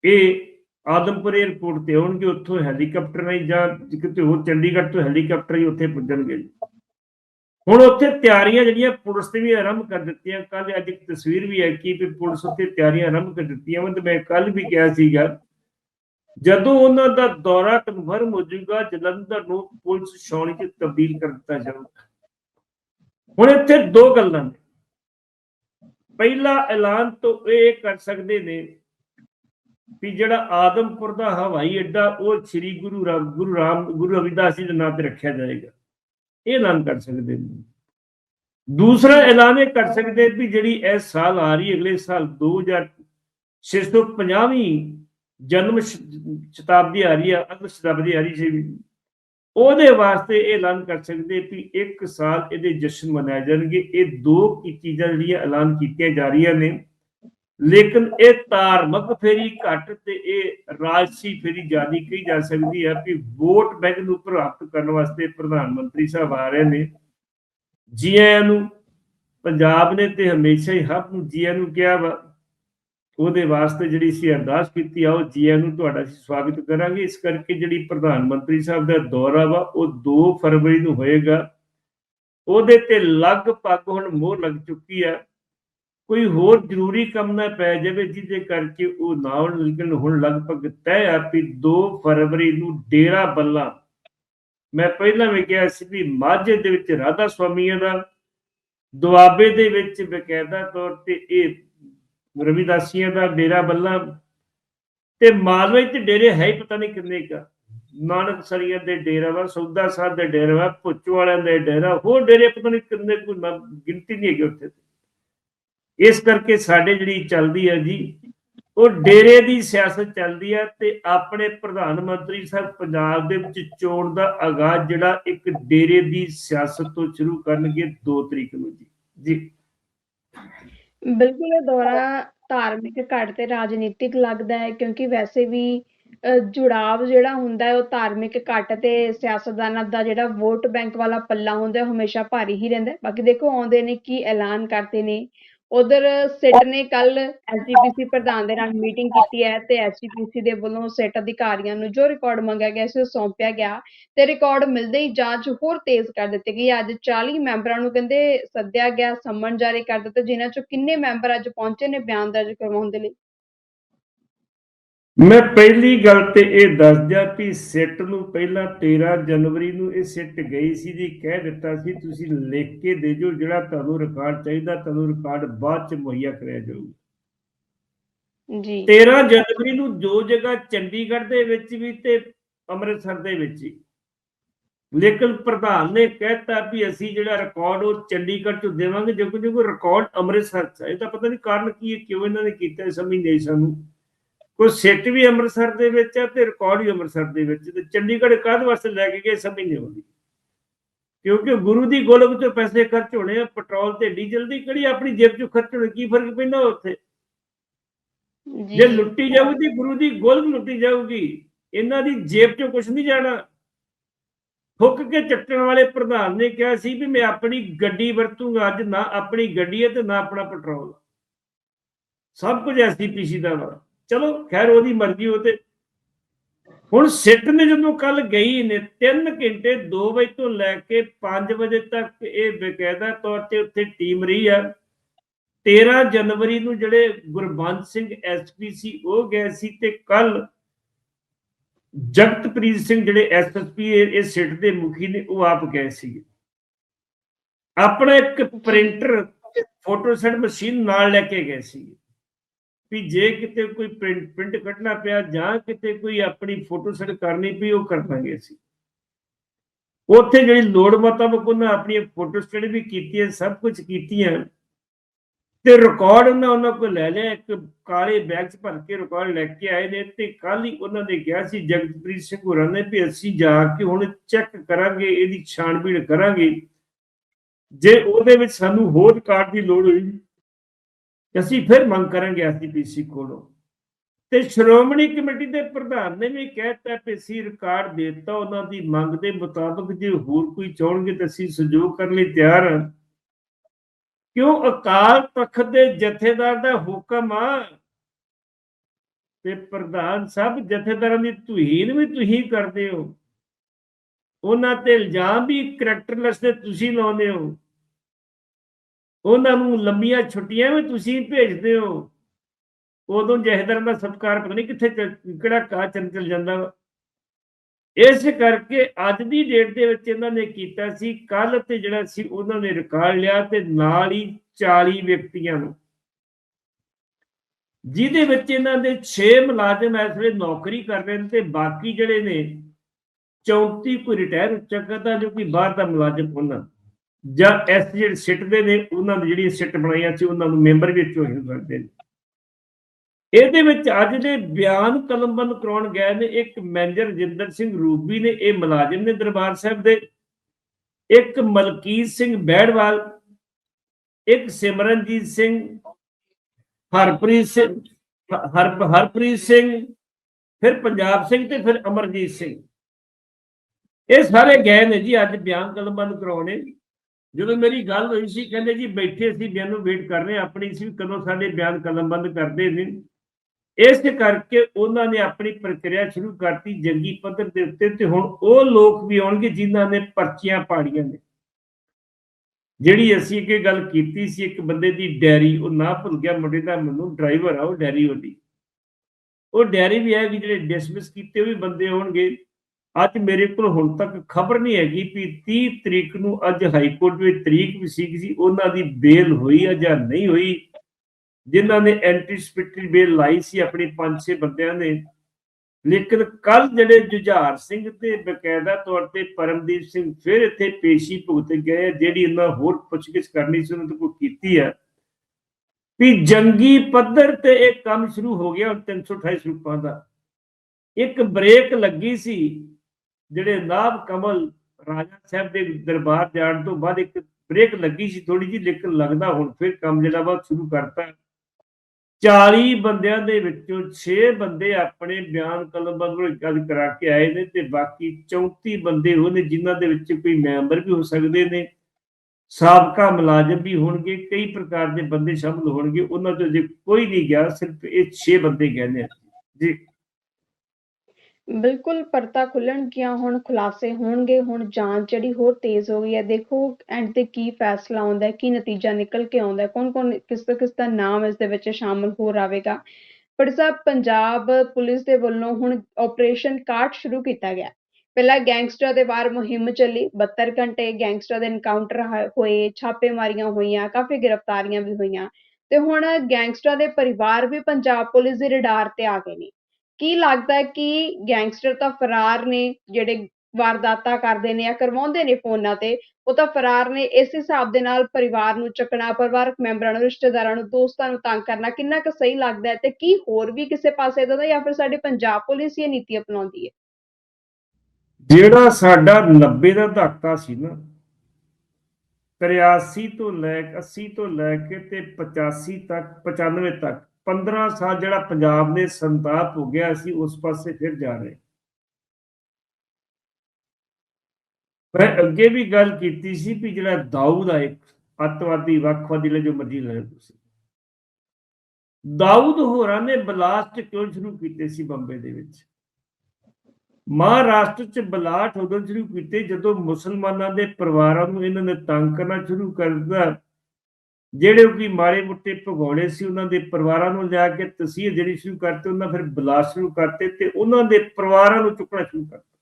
ਇਹ ਆਦਮਪੁਰ 에ਅਰਪੋਰਟ ਤੇ ਆਉਣਗੇ, ਉੱਥੋਂ ਹੈਲੀਕਾਪਟਰ ਨਾਲ ਜਾਂ ਕਿਤੇ ਹੋਰ ਚੰਡੀਗੜ੍ਹ ਤੋਂ ਹੈਲੀਕਾਪਟਰ ਹੀ ਉੱਥੇ ਪੁੱਜਣਗੇ ਹੁਣ ਉੱਥੇ ਤਿਆਰੀਆਂ ਜਿਹੜੀਆਂ ਪੁਲਿਸ ਨੇ ਵੀ ਆਰੰਭ ਕਰ ਦਿੱਤੀਆਂ ਕੱਲ ਅੱਜ ਇੱਕ ਤਸਵੀਰ ਵੀ ਹੈ ਕਿ ਵੀ ਪੁਲਿਸ ਉੱਥੇ ਤਿਆਰੀਆਂ ਆਰੰਭ ਕਰ ਦਿੱਤੀਆਂ ਵਾ ਮੈਂ ਕੱਲ ਵੀ ਕਿਹਾ ਸੀਗਾ, ਜਦੋਂ ਉਹਨਾਂ ਦਾ ਦੌਰਾ ਕਨਫਰਮ ਹੋ ਜਾਊਗਾ, ਜਲੰਧਰ ਨੂੰ ਪੁਲਿਸ ਛਾਉਣੀ 'ਚ ਤਬਦੀਲ ਕਰ ਦਿੱਤਾ ਜਾਊਗਾ। ਹੁਣ ਇੱਥੇ ਦੋ ਗੱਲਾਂ ਨੇ। ਪਹਿਲਾ ਐਲਾਨ ਤੋਂ ਇਹ ਕਰ ਸਕਦੇ ਨੇ ਵੀ ਜਿਹੜਾ ਆਦਮਪੁਰ ਦਾ ਹਵਾਈ ਅੱਡਾ, ਉਹ ਸ੍ਰੀ ਗੁਰੂ ਰਾਮ ਗੁਰੂ ਰਾਮ, ਗੁਰੂ ਰਵਿਦਾਸ ਜੀ ਦੇ ਨਾਂ ਤੇ ਰੱਖਿਆ ਜਾਏਗਾ। ਇਹ ਐਲਾਨ ਕਰ ਸਕਦੇ ਨੇ। ਦੂਸਰਾ ਐਲਾਨ ਇਹ ਕਰ ਸਕਦੇ ਵੀ ਜਿਹੜੀ ਇਸ ਸਾਲ ਆ ਰਹੀ ਅਗਲੇ ਸਾਲ 2650ਵੀਂ ਜਨਮ ਸ਼ਤਾਬਦੀ ਆ ਰਹੀ ਹੈ ਅਗਲ ਸ਼ਤਾਬਦੀ ਆ ਰਹੀ ਸੀ। ਉਹਦੇ ਵਾਸਤੇ ਇਹ ਐਲਾਨ ਕਰ ਸਕਦੇ ਵੀ ਇੱਕ ਸਾਲ ਇਹਦੇ ਜਸ਼ਨ ਮਨਾਏ ਜਾਣਗੇ। ਇਹ ਦੋ ਚੀਜ਼ਾਂ ਜਿਹੜੀਆਂ ਐਲਾਨ ਕੀਤੀਆਂ ਜਾ ਰਹੀਆਂ ਨੇ। ਲੇਕਿਨ ਇਹ ਧਾਰਮਿਕ ਫੇਰੀ ਘੱਟ ਤੇ ਇਹ ਰਾਜਸੀ ਫੇਰੀ ਜ਼ਿਆਦੀ ਕਹੀ ਜਾ ਸਕਦੀ ਹੈ ਕਿ ਵੋਟ ਬੈਂਕ ਨੂੰ ਪ੍ਰਭਾਵਿਤ ਕਰਨ ਵਾਸਤੇ ਪ੍ਰਧਾਨ ਮੰਤਰੀ ਸਾਹਿਬ ਆ ਰਹੇ ਨੇ। ਜੀ ਨੂੰ, ਪੰਜਾਬ ਨੇ ਤੇ ਹਮੇਸ਼ਾ ਹੀ ਹੱਥ ਨੂੰ ਜੀ ਨੂੰ ਕਿਹਾ ਵਾ। ਉਹਦੇ ਵਾਸਤੇ ਜਿਹੜੀ ਸੀ ਅਰਦਾਸ ਕੀਤੀ ਆ, ਉਹ ਜੀ ਨੂੰ ਤੁਹਾਡਾ ਅਸੀਂ ਸਵਾਗਤ ਕਰਾਂਗੇ। ਇਸ ਕਰਕੇ ਜਿਹੜੀ ਪ੍ਰਧਾਨ ਮੰਤਰੀ ਸਾਹਿਬ ਦਾ ਦੌਰਾ ਵਾ, ਉਹ 2 ਫਰਵਰੀ ਨੂੰ ਹੋਏਗਾ। ਉਹਦੇ ਤੇ ਲਗਭਗ ਹੁਣ ਮੋਹਰ ਲੱਗ ਚੁੱਕੀ ਆ। ਕੋਈ ਹੋਰ ਜ਼ਰੂਰੀ ਕੰਮ ਨਾ ਪੈ ਜਾਵੇ ਜਿਹਦੇ ਕਰਕੇ ਉਹ ਨਾ ਹੋਣ ਹੁਣ ਲਗਭਗ ਤੈਅ ਆ ਵੀ 2 ਫਰਵਰੀ ਨੂੰ ਡੇਰਾ ਬੱਲਾ। ਮੈਂ ਪਹਿਲਾਂ ਵੀ ਕਿਹਾ ਸੀ ਵੀ ਮਾਝੇ ਦੇ ਵਿੱਚ ਰਾਧਾ ਸੁਆਮੀਆਂ ਦਾ, ਦੁਆਬੇ ਦੇ ਵਿੱਚ ਬਕਾਇਦਾ ਤੌਰ ਤੇ ਇਹ ਰਵਿਦਾਸੀਆਂ ਦਾ ਡੇਰਾ ਬੱਲਾ ਤੇ ਮਾਲਵੇ ਤੇ ਡੇਰੇ ਹੈ ਹੀ ਪਤਾ ਨਹੀਂ ਕਿੰਨੇ ਕਾ। ਨਾਨਕ ਸਰੀਆ ਦੇ ਡੇਰਾ ਵਾ, ਸੌਦਾ ਸਾਹਿਬ ਦੇ ਡੇਰਾ ਵਾ ਪੁੱਛ ਵਾਲਿਆਂ ਦੇ ਡੇਰਾ, ਹੋਰ ਡੇਰੇ ਪਤਾ ਨਹੀਂ ਕਿੰਨੇ ਕੋਈ ਗਿਣਤੀ ਨਹੀਂ ਹੈਗੀ ਉੱਥੇ। ਇਸ ਕਰਕੇ ਸਾਡੇ ਜਿਹੜੀ ਚੱਲਦੀ ਹੈ ਜੀ, ਉਹ ਡੇਰੇ ਦੀ ਸਿਆਸਤ ਚੱਲਦੀ ਹੈ ਤੇ ਆਪਣੇ ਪ੍ਰਧਾਨ ਮੰਤਰੀ ਸਾਹਿਬ ਪੰਜਾਬ ਦੇ ਵਿੱਚ ਚੋਣ ਦਾ ਆਗਾਜ਼ ਜਿਹੜਾ ਇੱਕ ਡੇਰੇ ਦੀ ਸਿਆਸਤ ਤੋਂ ਸ਼ੁਰੂ ਕਰਨਗੇ 2 ਤਰੀਕ ਨੂੰ ਜੀ। ਜੀ। ਬਿਲਕੁਲ, ਇਹ ਦੌਰਾ ਧਾਰਮਿਕ ਘਟ ਤੇ ਰਾਜਨੀਤਿਕ ਲੱਗਦਾ ਹੈ ਕਿਉਂਕਿ ਵੈਸੇ ਵੀ ਜੁੜਾਵ ਜਿਹੜਾ ਹੁੰਦਾ ਹੈ ਉਹ ਧਾਰਮਿਕ ਘਟ ਤੇ ਸਿਆਸਤਦਾਨਾਂ ਦਾ ਜਿਹੜਾ ਵੋਟ ਬੈਂਕ ਵਾਲਾ ਪੱਲਾ ਹੁੰਦਾ ਹੈ ਹਮੇਸ਼ਾ ਭਾਰੀ ਹੀ ਰਹਿੰਦਾ ਬਾਕੀ ਦੇਖੋ, ਆਉਂਦੇ ਨੇ ਕੀ ਐਲਾਨ ਕਰਦੇ ਨੇ। ਉਧਰ ਸਿੱਟ ਨੇ ਕੱਲ ਐਸਜੀਪੀਸੀ ਪ੍ਰਧਾਨ ਦੇ ਨਾਲ ਮੀਟਿੰਗ ਕੀਤੀ ਹੈ ਤੇ ਐਸਜੀਪੀਸੀ ਦੇ ਵੱਲੋਂ ਸਿੱਟ ਅਧਿਕਾਰੀਆਂ ਨੂੰ ਜੋ ਰਿਕਾਰਡ ਮੰਗਿਆ ਗਿਆ ਸੀ ਉਹ ਸੌਂਪਿਆ ਗਿਆ ਤੇ ਰਿਕਾਰਡ ਮਿਲਦੇ ਹੀ ਜਾਂਚ ਹੋਰ ਤੇਜ਼ ਕਰ ਦਿੱਤੀ ਗਈ ਅੱਜ 40 ਮੈਂਬਰਾਂ ਨੂੰ ਕਹਿੰਦੇ ਸੱਦਿਆ ਗਿਆ ਸੰਮਨ ਜਾਰੀ ਕਰ ਦਿੱਤਾ ਜਿਨ੍ਹਾਂ ਚੋਂ ਕਿੰਨੇ ਮੈਂਬਰ ਅੱਜ ਪਹੁੰਚੇ ਨੇ ਬਿਆਨ ਦਰਜ ਕਰਵਾਉਣ ਦੇ ਲਈ? ਮੈਂ ਪਹਿਲੀ ਗੱਲ ਤੇ ਇਹ ਦੱਸ ਦਿਆਂ ਕਿ ਸਿੱਟ ਨੂੰ ਪਹਿਲਾਂ 13 ਜਨਵਰੀ ਨੂੰ ਇਹ ਸਿੱਟ ਗਈ ਸੀ ਜੀ ਕਹਿ ਦਿੱਤਾ ਸੀ ਤੁਸੀਂ ਲਿਖ ਕੇ ਦੇ ਜੋ ਜਿਹੜਾ ਤੁਹਾਨੂੰ ਰਿਕਾਰਡ ਚਾਹੀਦਾ ਤੁਹਾਨੂੰ ਰਿਕਾਰਡ ਬਾਅਦ ਚ ਮੁਹੱਈਆ ਕਰਿਆ ਜਾਊਗਾ। ਜੀ। 13 ਜਨਵਰੀ ਨੂੰ ਜੋ ਜਗ੍ਹਾ ਚੰਡੀਗੜ੍ਹ ਦੇ ਵਿੱਚ ਵੀ ਤੇ ਅੰਮ੍ਰਿਤਸਰ ਦੇ ਵਿੱਚ ਵੀ। ਲੇਕਿਨ ਪ੍ਰਧਾਨ ਨੇ ਕਹਿਤਾ ਵੀ ਅਸੀਂ ਜਿਹੜਾ ਰਿਕਾਰਡ ਉਹ ਚੰਡੀਗੜ੍ਹ ਚ ਦੇਵਾਂਗੇ ਜੇ ਕੋਈ ਰਿਕਾਰਡ ਅੰਮ੍ਰਿਤਸਰ ਚ ਹੈ ਇਹ ਤਾਂ ਪਤਾ ਨਹੀਂ ਕਾਰਨ ਕੀ ਹੈ ਕਿਉਂ ਇਹਨਾਂ ਨੇ ਕੀਤਾ ਸਮਝ ਨਹੀਂ ਸਾਨੂੰ। ਕੋਈ ਸਿੱਟ ਵੀ ਅੰਮ੍ਰਿਤਸਰ ਦੇ ਵਿੱਚ ਹੈ ਤੇ ਰਿਕਾਰਡ ਵੀ ਅੰਮ੍ਰਿਤਸਰ ਦੇ ਵਿੱਚ ਤੇ ਚੰਡੀਗੜ੍ਹ ਕਾਹਦੇ ਵਾਸਤੇ ਲੈ ਕੇ ਗਏ ਸਮਝ ਨਹੀਂ ਆਉਂਦੀ। ਕਿਉਂਕਿ ਗੁਰੂ ਦੀ ਗੋਲਕ ਚੋਂ ਪੈਸੇ ਖਰਚ ਹੋਣੇ ਆ ਪੈਟਰੋਲ ਤੇ ਡੀਜ਼ਲ ਦੀ ਕਿਹੜੀ ਆਪਣੀ ਜੇਬ ਚੋਂ ਖਰਚ ਹੋਣੇ ਕੀ ਫ਼ਰਕ ਪੈਂਦਾ ਉੱਥੇ? ਜੀ। ਲੁੱਟੀ ਜਾਊਗੀ ਗੁਰੂ ਦੀ ਗੋਲਕ ਲੁੱਟੀ ਜਾਊਗੀ ਇਹਨਾਂ ਦੀ ਜੇਬ ਚੋਂ ਕੁਝ ਨਹੀਂ ਜਾਣਾ। ਫੁੱਕ ਕੇ ਚੱਟਣ ਵਾਲੇ ਪ੍ਰਧਾਨ ਨੇ ਕਿਹਾ ਸੀ ਵੀ ਮੈਂ ਆਪਣੀ ਗੱਡੀ ਵਰਤੂੰਗਾ ਅੱਜ ਨਾ ਆਪਣੀ ਗੱਡੀ ਹੈ ਤੇ ਨਾ ਆਪਣਾ ਪੈਟਰੋਲ ਸਭ ਕੁਝ ਐਸਡੀਪੀਸੀ ਦਾ ਵਾ। ਚਲੋ ਖੈਰ ਉਹਦੀ ਮਰਜ਼ੀ ਉਹ ਤੇ। ਹੁਣ ਸਿੱਟ ਨੇ ਜਦੋਂ ਕੱਲ ਗਈ ਨੇ 3 ਘੰਟੇ 2 ਵਜੇ ਤੋਂ ਲੈ ਕੇ 5 ਵਜੇ ਤੱਕ ਇਹ ਬਕਾਇਦਾ ਤੌਰ ਤੇ ਉੱਥੇ ਟੀਮ ਰਹੀ ਆ। 13 ਜਨਵਰੀ ਨੂੰ ਜਿਹੜੇ ਗੁਰਬੰਦ ਸਿੰਘ ਐਸਪੀਸੀ ਉਹ ਗਏ ਸੀ ਤੇ ਕੱਲ ਜਗਤਪ੍ਰੀਤ ਸਿੰਘ ਜਿਹੜੇ ਐਸਐਸਪੀ ਇਹ ਸਿੱਟ ਦੇ ਮੁਖੀ ਨੇ, ਉਹ ਆਪ ਗਏ ਸੀ ਆਪਣਾ ਇੱਕ ਪ੍ਰਿੰਟਰ ਫੋਟੋ ਸੈਟ ਮਸ਼ੀਨ ਨਾਲ ਲੈ ਕੇ ਗਏ ਸੀ ਵੀ ਜੇ ਕਿਤੇ ਕੋਈ ਪ੍ਰਿੰਟ ਪ੍ਰਿੰਟ ਕੱਢਣਾ ਪਿਆ ਜਾਂ ਕਿਤੇ ਕੋਈ ਆਪਣੀ ਫੋਟੋ ਸੈਟ ਕਰਨੀ ਪਈ, ਉਹ ਕਰ ਦਾਂਗੇ ਅਸੀਂ। ਉੱਥੇ ਜਿਹੜੀ ਲੋੜ ਮੁਤਾਬਕ ਉਹਨਾਂ ਆਪਣੀਆਂ ਫੋਟੋ ਸਟੇਟ ਵੀ ਕੀਤੀਆਂ, ਸਭ ਕੁਝ ਕੀਤੀਆਂ। ਤੇ ਰਿਕਾਰਡ ਉਹਨਾਂ ਉਹਨਾਂ ਕੋਲ ਲੈ ਲਿਆ, ਇੱਕ ਕਾਲੇ ਬੈਗ 'ਚ ਭਰ ਕੇ ਰਿਕਾਰਡ ਲੈ ਕੇ ਆਏ ਨੇ ਤੇ ਕੱਲ ਹੀ ਉਹਨਾਂ ਨੇ ਕਿਹਾ ਸੀ, ਜਗਤਪ੍ਰੀਤ ਸਿੰਘ ਹੋਰਾਂ ਨੇ ਵੀ ਅਸੀਂ ਜਾ ਕੇ ਹੁਣ ਚੈੱਕ ਕਰਾਂਗੇ, ਇਹਦੀ ਛਾਣਬੀਣ ਕਰਾਂਗੇ। ਜੇ ਉਹਦੇ ਵਿੱਚ ਸਾਨੂੰ ਹੋਰ ਰਿਕਾਰਡ ਦੀ ਲੋੜ ਹੋਈ ਅਸੀਂ ਫਿਰ ਮੰਗ ਕਰਾਂਗੇ ਐਸਜੀਪੀਸੀ ਕੋਲੋਂ। ਤੇ ਸ਼੍ਰੋਮਣੀ ਕਮੇਟੀ ਦੇ ਪ੍ਰਧਾਨ ਨੇ ਵੀ ਕਹਿਤਾ ਕਿ ਰਿਕਾਰਡ ਦੇ ਦਿੱਤਾ, ਉਹਨਾਂ ਦੀ ਮੰਗ ਦੇ ਮੁਤਾਬਕ ਜੇ ਹੋਰ ਕੋਈ ਚਾਹਣਗੇ ਤਾਂ ਅਸੀਂ ਸਹਿਯੋਗ ਕਰਨ ਲਈ ਤਿਆਰ ਹਾਂ। ਕਿਉਂ ਅਕਾਲ ਤਖਤ ਦੇ ਜਥੇਦਾਰ ਦਾ ਹੁਕਮ ਆ? ਤੇ ਪ੍ਰਧਾਨ ਸਾਹਿਬ, ਜਥੇਦਾਰਾਂ ਦੀ ਤੁਹੀਨ ਵੀ ਤੁਸੀਂ ਕਰਦੇ ਹੋ। ਉਹਨਾਂ ਤੇ ਇਲਜ਼ਾਮ ਵੀ ਕਰੈਕਟਰਲੈਸ ਦੇ ਤੁਸੀਂ ਲਾਉਂਦੇ ਹੋ। ਉਹਨਾਂ ਨੂੰ ਲੰਮੀਆਂ ਛੁੱਟੀਆਂ ਵੀ ਤੁਸੀਂ ਭੇਜਦੇ ਹੋ। ਉਦੋਂ ਜਥੇਦਾਰਾਂ ਦਾ ਸਤਕਾਰ ਪਤਾ ਨਹੀਂ ਕਿੱਥੇ ਕਿਹੜਾ ਕਾ ਚਲ ਚਲ ਜਾਂਦਾ ਵਾ। ਇਸ ਕਰਕੇ ਅੱਜ ਦੀ ਡੇਟ ਦੇ ਵਿੱਚ ਇਹਨਾਂ ਨੇ ਕੀਤਾ ਸੀ ਕੱਲ ਤੇ ਜਿਹੜਾ ਸੀ ਉਹਨਾਂ ਨੇ ਰਿਕਾਰਡ ਲਿਆ ਤੇ ਨਾਲ ਹੀ 40 ਵਿਅਕਤੀਆਂ ਨੂੰ। ਜਿਹਦੇ ਵਿੱਚ ਇਹਨਾਂ ਦੇ 6 ਮੁਲਾਜ਼ਮ ਇਸ ਵੇਲੇ ਨੌਕਰੀ ਕਰ ਰਹੇ ਨੇ ਤੇ ਬਾਕੀ ਜਿਹੜੇ ਨੇ 34 ਕੋਈ ਰਿਟਾਇਰ ਹੋ ਚੁੱਕਾ ਜੋ ਕਿ ਬਾਹਰ ਦਾ ਮੁਲਾਜ਼ਮ ਉਹਨਾਂ ਜਾਂ ਐਸ ਜਿਹੜੇ ਸਿੱਟਦੇ ਨੇ, ਉਹਨਾਂ ਦੀ ਜਿਹੜੀ ਸਿੱਟ ਬਣਾਈਆਂ ਸੀ, ਉਹਨਾਂ ਨੂੰ ਮੈਂਬਰ ਵਿੱਚ ਹੋ ਸਕਦੇ ਨੇ। ਇਹਦੇ ਵਿੱਚ ਅੱਜ ਦੇ ਬਿਆਨ ਕਲਮਬੰਦ ਕਰਾਉਣ ਗਏ ਨੇ ਇੱਕ ਮੈਨੇਜਰ ਜਿੰਦਰ ਸਿੰਘ ਰੂਬੀ ਨੇ, ਇਹ ਮੁਲਾਜ਼ਮ ਨੇ ਦਰਬਾਰ ਸਾਹਿਬ ਦੇ। ਇੱਕ ਮਲਕੀਤ ਸਿੰਘ ਬੈੜਵਾਲ ਇੱਕ ਸਿਮਰਨਜੀਤ ਸਿੰਘ, ਹਰਪ੍ਰੀਤ ਸਿੰਘ, ਹਰ, ਹਰਪ੍ਰੀਤ ਸਿੰਘ, ਫਿਰ ਪੰਜਾਬ ਸਿੰਘ ਤੇ ਫਿਰ ਅਮਰਜੀਤ ਸਿੰਘ। ਇਹ ਸਾਰੇ ਗਏ ਨੇ ਜੀ ਅੱਜ ਬਿਆਨ ਕਲਮਬੰਦ ਕਰਾਉਣੇ। ਜਦੋਂ ਮੇਰੀ ਗੱਲ ਹੋਈ ਸੀ ਕਹਿੰਦੇ ਜੀ ਬੈਠੇ ਸੀ ਬਿਆਨ ਨੂੰ ਵੇਟ ਕਰ ਰਹੇ ਹਾਂ, ਆਪਣੀ ਸੀ ਵੀ ਕਦੋਂ ਸਾਡੇ ਬਿਆਨ ਕਲਮਬੰਦ ਕਰਦੇ ਨੇ। ਇਸ ਕਰਕੇ ਉਹਨਾਂ ਨੇ ਆਪਣੀ ਪ੍ਰਕਿਰਿਆ ਸ਼ੁਰੂ ਕਰਤੀ ਜੰਗੀ ਪੱਧਰ ਦੇ ਉੱਤੇ ਤੇ ਹੁਣ ਉਹ ਲੋਕ ਵੀ ਆਉਣਗੇ ਜਿਨ੍ਹਾਂ ਨੇ ਪਰਚੀਆਂ ਪਾੜੀਆਂ ਨੇ। ਜਿਹੜੀ ਅਸੀਂ ਇੱਕ ਗੱਲ ਕੀਤੀ ਸੀ ਇੱਕ ਬੰਦੇ ਦੀ ਡੈਰੀ ਉਹ ਨਾ ਭੁੱਲ ਗਿਆ ਮੁੰਡੇ ਦਾ ਮੈਨੂੰ ਡਰਾਈਵਰ ਆ ਉਹ ਡੈਰੀ ਉਹਦੀ। ਉਹ ਡੈਰੀ ਵੀ ਹੈ ਵੀ ਜਿਹੜੇ ਡਿਸਮਿਸ ਕੀਤੇ ਉਹ ਵੀ ਬੰਦੇ ਹੋਣਗੇ। ਅੱਜ ਮੇਰੇ ਕੋਲ ਹੁਣ ਤੱਕ ਖਬਰ ਨਹੀਂ ਹੈਗੀ ਵੀ 30 ਤਰੀਕ ਨੂੰ ਅੱਜ ਹਾਈ ਕੋਰਟ ਵਿੱਚ ਤਰੀਕ ਵੀ ਸੀ ਸੀ, ਉਹਨਾਂ ਦੀ ਬੇਲ ਹੋਈ ਆ ਜਾਂ ਨਹੀਂ ਹੋਈ। ਜਿਨ੍ਹਾਂ ਨੇ ਐਂਟੀਸਪੈਕਟਰੀ ਬੇਲ ਲਾਈ ਸੀ ਆਪਣੀ ਪੰਜ ਛੇ ਬੰਦਿਆਂ ਨੇ। ਲੇਕਿਨ ਕੱਲ ਜਿਹੜੇ ਜੁਝਾਰ ਸਿੰਘ ਤੇ ਬਕਾਇਦਾ ਤੌਰ ਤੇ ਪਰਮਦੀਪ ਸਿੰਘ ਫਿਰ ਇੱਥੇ ਪੇਸ਼ੀ ਭੁਗਤ ਗਏ ਜਿਹੜੀ ਉਹਨਾਂ ਹੋਰ ਪੁੱਛਗਿੱਛ ਕਰਨੀ ਸੀ, ਉਹਨਾਂ ਤੋਂ ਕੋਈ ਕੀਤੀ ਹੈ ਵੀ ਜੰਗੀ ਪੱਧਰ ਤੇ ਇਹ ਕੰਮ ਸ਼ੁਰੂ ਹੋ ਗਿਆ ਹੁਣ 328 ਰੂਪਾਂ ਦਾ। ਇੱਕ ਬ੍ਰੇਕ ਲੱਗੀ ਸੀ ਜਿਹੜੇ ਨਾਭ ਕਮਲ ਰਾਜਾ ਸਾਹਿਬ ਦੇ ਦਰਬਾਰ ਜਾਣ ਤੋਂ ਬਾਅਦ ਇੱਕ ਬ੍ਰੇਕ ਲੱਗੀ ਸੀ ਥੋੜੀ ਜਿਹੀ ਲੇਕਿਨ ਲੱਗਦਾ ਹੁਣ ਫਿਰ ਕੰਮ ਜਿਹੜਾ ਵਾ ਸ਼ੁਰੂ ਕਰਤਾ। 40 ਬੰਦਿਆਂ ਦੇ ਵਿੱਚੋਂ 6 ਬੰਦੇ ਆਪਣੇ ਬਿਆਨ ਕਲਮਬੰਦ ਗੱਲ ਕਰਾ ਕੇ ਆਏ ਨੇ ਤੇ ਬਾਕੀ 34 ਬੰਦੇ ਉਹ ਨੇ ਜਿਨ੍ਹਾਂ ਦੇ ਵਿੱਚ ਕੋਈ ਮੈਂਬਰ ਵੀ ਹੋ ਸਕਦੇ ਨੇ, ਸਾਬਕਾ ਮੁਲਾਜ਼ਮ ਵੀ ਹੋਣਗੇ, ਕਈ ਪ੍ਰਕਾਰ ਦੇ ਬੰਦੇ ਸ਼ਾਮਲ ਹੋਣਗੇ, ਉਹਨਾਂ ਚੋਂ ਜੇ ਕੋਈ ਨਹੀਂ ਗਿਆ, ਸਿਰਫ ਇਹ 6 ਬੰਦੇ ਗਏ ਨੇ ਜੀ ਬਿਲਕੁਲ ਪਰਤਾ ਖੁੱਲਣਗੀਆਂ ਹੁਣ ਖੁਲਾਸੇ ਹੋਣਗੇ, ਹੁਣ ਜਾਂਚ ਜਿਹੜੀ ਹੋਰ ਤੇਜ਼ ਹੋ ਗਈ ਹੈ, ਦੇਖੋ ਐਂਡ ਤੇ ਕੀ ਫੈਸਲਾ ਆਉਂਦਾ ਹੈ, ਕੀ ਨਤੀਜਾ ਨਿਕਲ ਕੇ ਆਉਂਦਾ ਹੈ ਕੌਣ ਕੌਣ ਕਿਸ ਦਾ ਕਿਸ ਦਾ ਨਾਮ ਇਸ ਦੇ ਵਿੱਚ ਸ਼ਾਮਲ ਹੋ ਰਾਵੇਗਾ ਪਰ ਸਾਹਿਬ ਪੰਜਾਬ ਪੁਲਿਸ ਦੇ ਵੱਲੋਂ ਹੁਣ ਆਪਰੇਸ਼ਨ ਕਾਟ ਸ਼ੁਰੂ ਕੀਤਾ ਗਿਆ। ਪਹਿਲਾਂ ਗੈਂਗਸਟਰ ਦੇ ਵਾਰ ਮੁਹਿੰਮ ਚੱਲੀ 72 ਘੰਟੇ ਗੈਂਗਸਟਰ ਦੇ ਐਨਕਾਊਂਟਰ ਹੋਏ, ਛਾਪੇਮਾਰੀਆਂ ਹੋਈਆਂ, ਕਾਫੀ ਗ੍ਰਿਫਤਾਰੀਆਂ ਵੀ ਹੋਈਆਂ। ਤੇ ਹੁਣ ਗੈਂਗਸਟਰਾਂ ਦੇ ਪਰਿਵਾਰ ਵੀ ਪੰਜਾਬ ਪੁਲਿਸ ਦੇ ਰਡਾਰ ਤੇ ਆ ਗਏ ਨੇ। ਕੀ ਲੱਗਦਾ ਕਿ ਗੈਂਗਸਟਰ ਤਾਂ ਫਰਾਰ ਨੇ, ਜਿਹੜੇ ਵਾਰਦਾਤਾਂ ਕਰਦੇ ਨੇ ਜਾਂ ਕਰਵਾਉਂਦੇ ਨੇ ਫੋਨਾਂ ਤੇ, ਉਹ ਤਾਂ ਫਰਾਰ ਨੇ। ਇਸ ਹਿਸਾਬ ਦੇ ਨਾਲ ਪਰਿਵਾਰ ਨੂੰ ਚੱਕਣਾ, ਪਰਿਵਾਰਕ ਮੈਂਬਰਾਂ ਨੂੰ, ਰਿਸ਼ਤੇਦਾਰਾਂ ਨੂੰ, ਦੋਸਤਾਂ ਨੂੰ ਤੰਗ ਕਰਨਾ ਕਿੰਨਾ ਕੁ ਸਹੀ ਲੱਗਦਾ ਹੈ ਤੇ ਕੀ ਹੋਰ ਵੀ ਕਿਸੇ ਪਾਸੇ ਦਾ ਜਾਂ ਫਿਰ ਸਾਡੀ ਪੰਜਾਬ ਪੁਲਿਸ ਹੀ ਇਹ ਨੀਤੀ ਅਪਣਾਉਂਦੀ ਹੈ? ਜਿਹੜਾ ਸਾਡਾ 90 ਦਾ ਦਹਾਕਾ ਸੀ ਨਾ 83 ਤੋਂ ਲੈ ਕੇ 80 ਤੋਂ ਲੈ ਕੇ ਤੇ 85 ਤੱਕ 95 ਤੱਕ 15 ਸਾਲ ਜਿਹੜਾ ਪੰਜਾਬ ਨੇ ਸੰਤਾਪ ਹੋ ਗਿਆ ਅਸੀਂ ਉਸ ਪਾਸੇ ਫਿਰ ਜਾ ਰਹੇ। ਮੈਂ ਅੱਗੇ ਵੀ ਗੱਲ ਕੀਤੀ ਸੀ ਵੀ ਜਿਹੜਾ ਦਾਊਦ ਆ, ਇੱਕ ਅੱਤਵਾਦੀ, ਵੱਖਵਾਦੀ ਲੈ ਜੋ ਮਰਜ਼ੀ ਲੈ ਤੁਸੀਂ। ਦਾਊਦ ਹੋਰਾਂ ਨੇ ਬਲਾਸਟ ਕਿਉਂ ਸ਼ੁਰੂ ਕੀਤੇ ਸੀ ਬੰਬੇ ਦੇ ਵਿੱਚ? ਮਹਾਰਾਸ਼ਟਰ ਚ ਬਲਾਟ ਉਦੋਂ ਸ਼ੁਰੂ ਕੀਤੇ ਜਦੋਂ ਮੁਸਲਮਾਨਾਂ ਦੇ ਪਰਿਵਾਰਾਂ ਨੂੰ ਇਹਨਾਂ ਨੇ ਤੰਗ ਕਰਨਾ ਸ਼ੁਰੂ ਕਰ ਦਿੱਤਾ। ਜਿਹੜੇ ਕਿ ਮਾੜੇ ਮੁੱਟੇ ਭਗੌੜੇ ਸੀ, ਉਹਨਾਂ ਦੇ ਪਰਿਵਾਰਾਂ ਨੂੰ ਲਿਆ ਕੇ ਤਸੀਹ ਜਿਹੜੀ ਸ਼ੁਰੂ ਕਰਤੇ, ਉਹਨਾਂ ਫਿਰ ਬਲਾਸਟ ਸ਼ੁਰੂ ਕਰਤੇ ਤੇ ਉਹਨਾਂ ਦੇ ਪਰਿਵਾਰਾਂ ਨੂੰ ਚੁੱਕਣਾ ਸ਼ੁਰੂ ਕਰਤਾ।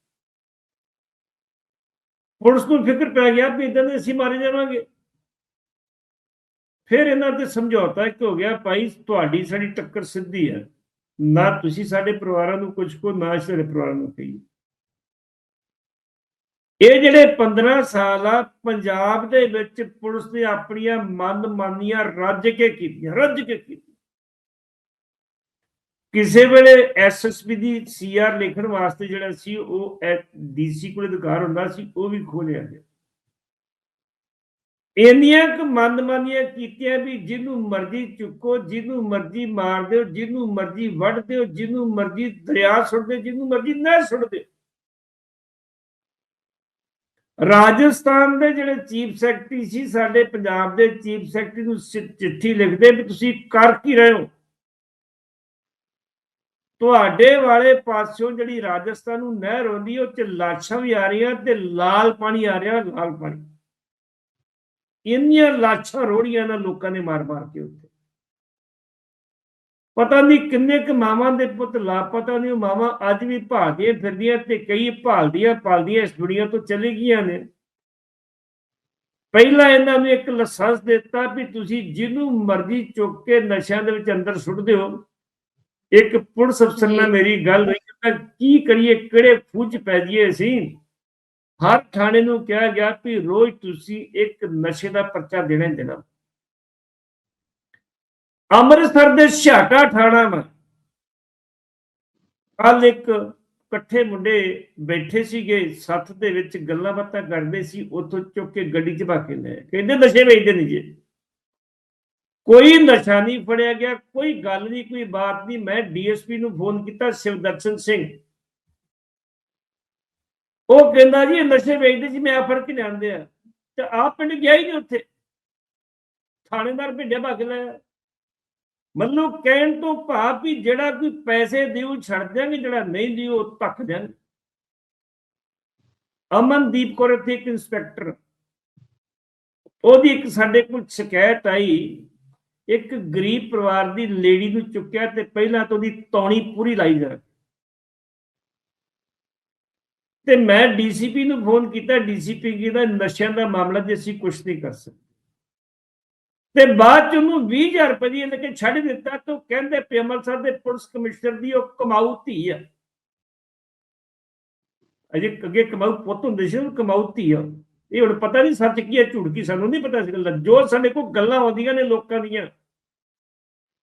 ਪੁਲਿਸ ਨੂੰ ਫਿਕਰ ਪੈ ਗਿਆ ਵੀ ਇਦਾਂ ਦੇ ਅਸੀਂ ਮਾਰੇ ਜਾਵਾਂਗੇ। ਫਿਰ ਇਹਨਾਂ ਤੇ ਸਮਝੌਤਾ ਇੱਕ ਹੋ ਗਿਆ, ਭਾਈ, ਤੁਹਾਡੀ ਸਾਡੀ ਟੱਕਰ ਸਿੱਧੀ ਹੈ। ਨਾ ਤੁਸੀਂ ਸਾਡੇ ਪਰਿਵਾਰਾਂ ਨੂੰ ਕੁਝ ਕੋ ਨਾ ਸਾਡੇ ਪਰਿਵਾਰਾਂ ਨੂੰ ਕਹੀਏ। ਇਹ ਜਿਹੜੇ 15 ਸਾਲ ਆ, ਪੰਜਾਬ ਦੇ ਵਿੱਚ ਪੁਲਿਸ ਨੇ ਆਪਣੀਆਂ ਮਨਮਾਨੀਆਂ ਰੱਜ ਕੇ ਕੀਤੀਆਂ, ਰੱਜ ਕੇ ਕੀਤੀਆਂ। ਕਿਸੇ ਵੇਲੇ ਐਸਐਸਪੀ ਦੀ ਸੀਆਰ ਲਿਖਣ ਵਾਸਤੇ ਜਿਹੜਾ ਸੀ, ਉਹ ਡੀਸੀ ਕੋਲ ਅਧਿਕਾਰ ਹੁੰਦਾ ਸੀ, ਉਹ ਵੀ ਖੋਲਿਆ ਗਿਆ। ਇੰਨੀਆਂ ਕੁ ਮਨਮਾਨੀਆਂ ਕੀਤੀਆਂ ਵੀ ਜਿਹਨੂੰ ਮਰਜ਼ੀ ਚੁੱਕੋ, ਜਿਹਨੂੰ ਮਰਜ਼ੀ ਮਾਰ ਦਿਓ, ਜਿਹਨੂੰ ਮਰਜ਼ੀ ਵੱਢ ਦਿਓ, ਜਿਹਨੂੰ ਮਰਜ਼ੀ ਦਰਿਆ ਸੁੱਟ ਦਿਓ, ਜਿਹਨੂੰ ਮਰਜ਼ੀ ਨਹਿਰ ਸੁੱਟ ਦਿਓ। ਰਾਜਸਥਾਨ ਦੇ ਜਿਹੜੇ ਚੀਫ ਸੈਕਟਰੀ ਸੀ, ਸਾਡੇ ਪੰਜਾਬ ਦੇ ਚੀਫ ਸੈਕਟਰੀ ਨੂੰ ਚਿੱਠੀ ਲਿਖਦੇ ਵੀ ਤੁਸੀਂ ਕਰ ਕੀ ਰਹੇ ਹੋ? ਤੁਹਾਡੇ ਵਾਲੇ ਪਾਸਿਓਂ ਜਿਹੜੀ ਰਾਜਸਥਾਨ ਨੂੰ ਨਹਿਰ ਆਉਂਦੀ ਉਹ ਚ ਲਾਸ਼ਾਂ ਵੀ ਆ ਰਹੀਆਂ ਤੇ ਲਾਲ ਪਾਣੀ ਆ ਰਿਹਾ, ਲਾਲ ਪਾਣੀ। ਇੰਨੀਆਂ ਲਾਸ਼ਾਂ ਰੋੜੀਆਂ ਨਾ ਲੋਕਾਂ ਨੇ ਮਾਰ ਮਾਰ ਕੇ ਉੱਥੇ। ਪਤਾ ਨਹੀਂ ਕਿੰਨੇ ਕੁ ਮਾਵਾਂ ਦੇ ਪੁੱਤ ਲਾਪਤਾ ਨੇ ਉਹ ਮਾਵਾਂ ਅੱਜ ਵੀ ਭਾਲਦੀਆਂ ਫਿਰਦੀਆਂ ਤੇ ਕਈ ਭਾਲਦੀਆਂ ਪਾਲਦੀਆਂ ਇਸ ਦੁਨੀਆ ਤੋਂ ਚਲੇ ਗਈਆਂ ਨੇ। ਪਹਿਲਾਂ ਇਹਨਾਂ ਨੂੰ ਇੱਕ ਲਾਇਸੈਂਸ ਦਿੱਤਾ ਵੀ ਤੁਸੀਂ ਜਿਹਨੂੰ ਮਰਜ਼ੀ ਚੁੱਕ ਕੇ ਨਸ਼ਿਆਂ ਦੇ ਵਿੱਚ ਅੰਦਰ ਸੁੱਟ ਦਿਓ ਇੱਕ ਪੁਲਿਸ ਅਫਸਰ ਨਾਲ। ਮੇਰੀ ਗੱਲ ਹੋਈ ਕਿ ਕੀ ਕਰੀਏ ਕਿਹੜੇ ਫੁੱਜ ਪੈ ਜਾਈਏ ਅਸੀਂ? ਹਰ ਥਾਣੇ ਨੂੰ ਕਿਹਾ ਗਿਆ ਵੀ ਰੋਜ਼ ਤੁਸੀਂ ਇੱਕ ਨਸ਼ੇ ਦਾ ਪਰਚਾ ਦੇਣਾ ਹੀ ਦੇਣਾ। ਅੰਮ੍ਰਿਤਸਰ ਦੇ ਛਾਟਾ ਥਾਣਾ ਮੈਂ ਕੱਲ ਇੱਕ ਇਕੱਠੇ ਮੁੰਡੇ ਬੈਠੇ ਸੀਗੇ, ਸੱਥ ਦੇ ਵਿੱਚ ਗੱਲਾਂ ਬਾਤਾਂ ਕਰਦੇ ਸੀ, ਉੱਥੋਂ ਚੁੱਕ ਕੇ ਗੱਡੀ 'ਚ ਪਾ ਕੇ ਲੈ ਕਹਿੰਦੇ ਨਸ਼ੇ ਵੇਚਦੇ ਨਹੀਂ ਜੇ। ਕੋਈ ਨਸ਼ਾ ਨਹੀਂ ਫੜਿਆ ਗਿਆ, ਕੋਈ ਗੱਲ ਨਹੀਂ, ਕੋਈ ਬਾਤ ਨਹੀਂ। ਮੈਂ ਡੀਐਸਪੀ ਨੂੰ ਫੋਨ ਕੀਤਾ, ਸ਼ਿਵਦਰਸ਼ਨ ਸਿੰਘ। ਉਹ ਕਹਿੰਦਾ ਜੀ ਨਸ਼ੇ ਵੇਚਦੇ ਸੀ ਮੈਂ ਆ ਫੜ ਕੇ ਲਿਆਂਦੇ ਆ। ਤੇ ਆ ਪਿੰਡ ਗਿਆ ਹੀ ਨਹੀਂ ਉੱਥੇ। ਥਾਣੇਦਾਰ ਭਿੰਡੇ ਭੱਗ ਲੈ ਮਤਲਬ ਕਹਿਣ ਤੋਂ ਭਾਵ ਵੀ ਜਿਹੜਾ ਕੋਈ ਪੈਸੇ ਦਿਓ ਛੱਡ ਦਿਆਂਗੇ, ਜਿਹੜਾ ਨਹੀਂ ਦਿਓ ਉਹ ਧੱਕ ਦਿਆਂਗੇ। ਅਮਨਦੀਪ ਕੌਰ ਇੱਥੇ ਇੱਕ ਇੰਸਪੈਕਟਰ ਉਹਦੀ ਇੱਕ ਸਾਡੇ ਕੋਲ ਸ਼ਿਕਾਇਤ ਆਈ। ਇੱਕ ਗਰੀਬ ਪਰਿਵਾਰ ਦੀ ਲੇਡੀ ਨੂੰ ਚੁੱਕਿਆ ਤੇ ਪਹਿਲਾਂ ਤਾਂ ਉਹਦੀ ਤੌਣੀ ਪੂਰੀ ਲਾਈ ਜਾ। ਤੇ ਮੈਂ ਡੀਸੀਪੀ ਨੂੰ ਫੋਨ ਕੀਤਾ। ਡੀਸੀਪੀ ਕਹਿੰਦਾ, ਨਸ਼ਿਆਂ ਦਾ ਮਾਮਲਾ ਜੇ ਅਸੀਂ ਕੁਝ ਨਹੀਂ ਕਰ ਸਕਦੇ। ਤੇ ਬਾਅਦ ਚ ਉਹਨੂੰ 20000 ਰੁਪਏ ਦੀ ਲੈ ਕੇ ਛੱਡ ਦਿੱਤਾ ਤਾਂ ਕਹਿੰਦੇ ਪੇ ਅੰਮ੍ਰਿਤਸਰ ਦੇ ਪੁਲਿਸ ਕਮਿਸ਼ਨਰ ਦੀ ਉਹ ਕਮਾਊ ਧੀ ਆ। ਅਜੇ ਅੱਗੇ ਕਮਾਊ ਪੁੱਤ ਹੁੰਦੇ ਸੀ ਉਹ ਕਮਾਊ ਧੀ ਆ। ਇਹ ਹੁਣ ਪਤਾ ਨਹੀਂ ਸੱਚ ਕੀ ਹੈ ਝੂਠ ਕੀ ਸਾਨੂੰ ਨਹੀਂ ਪਤਾ ਸੀ ਗੱਲਾਂ ਜੋ ਸਾਡੇ ਕੋਲ ਗੱਲਾਂ ਆਉਂਦੀਆਂ ਨੇ ਲੋਕਾਂ ਦੀਆਂ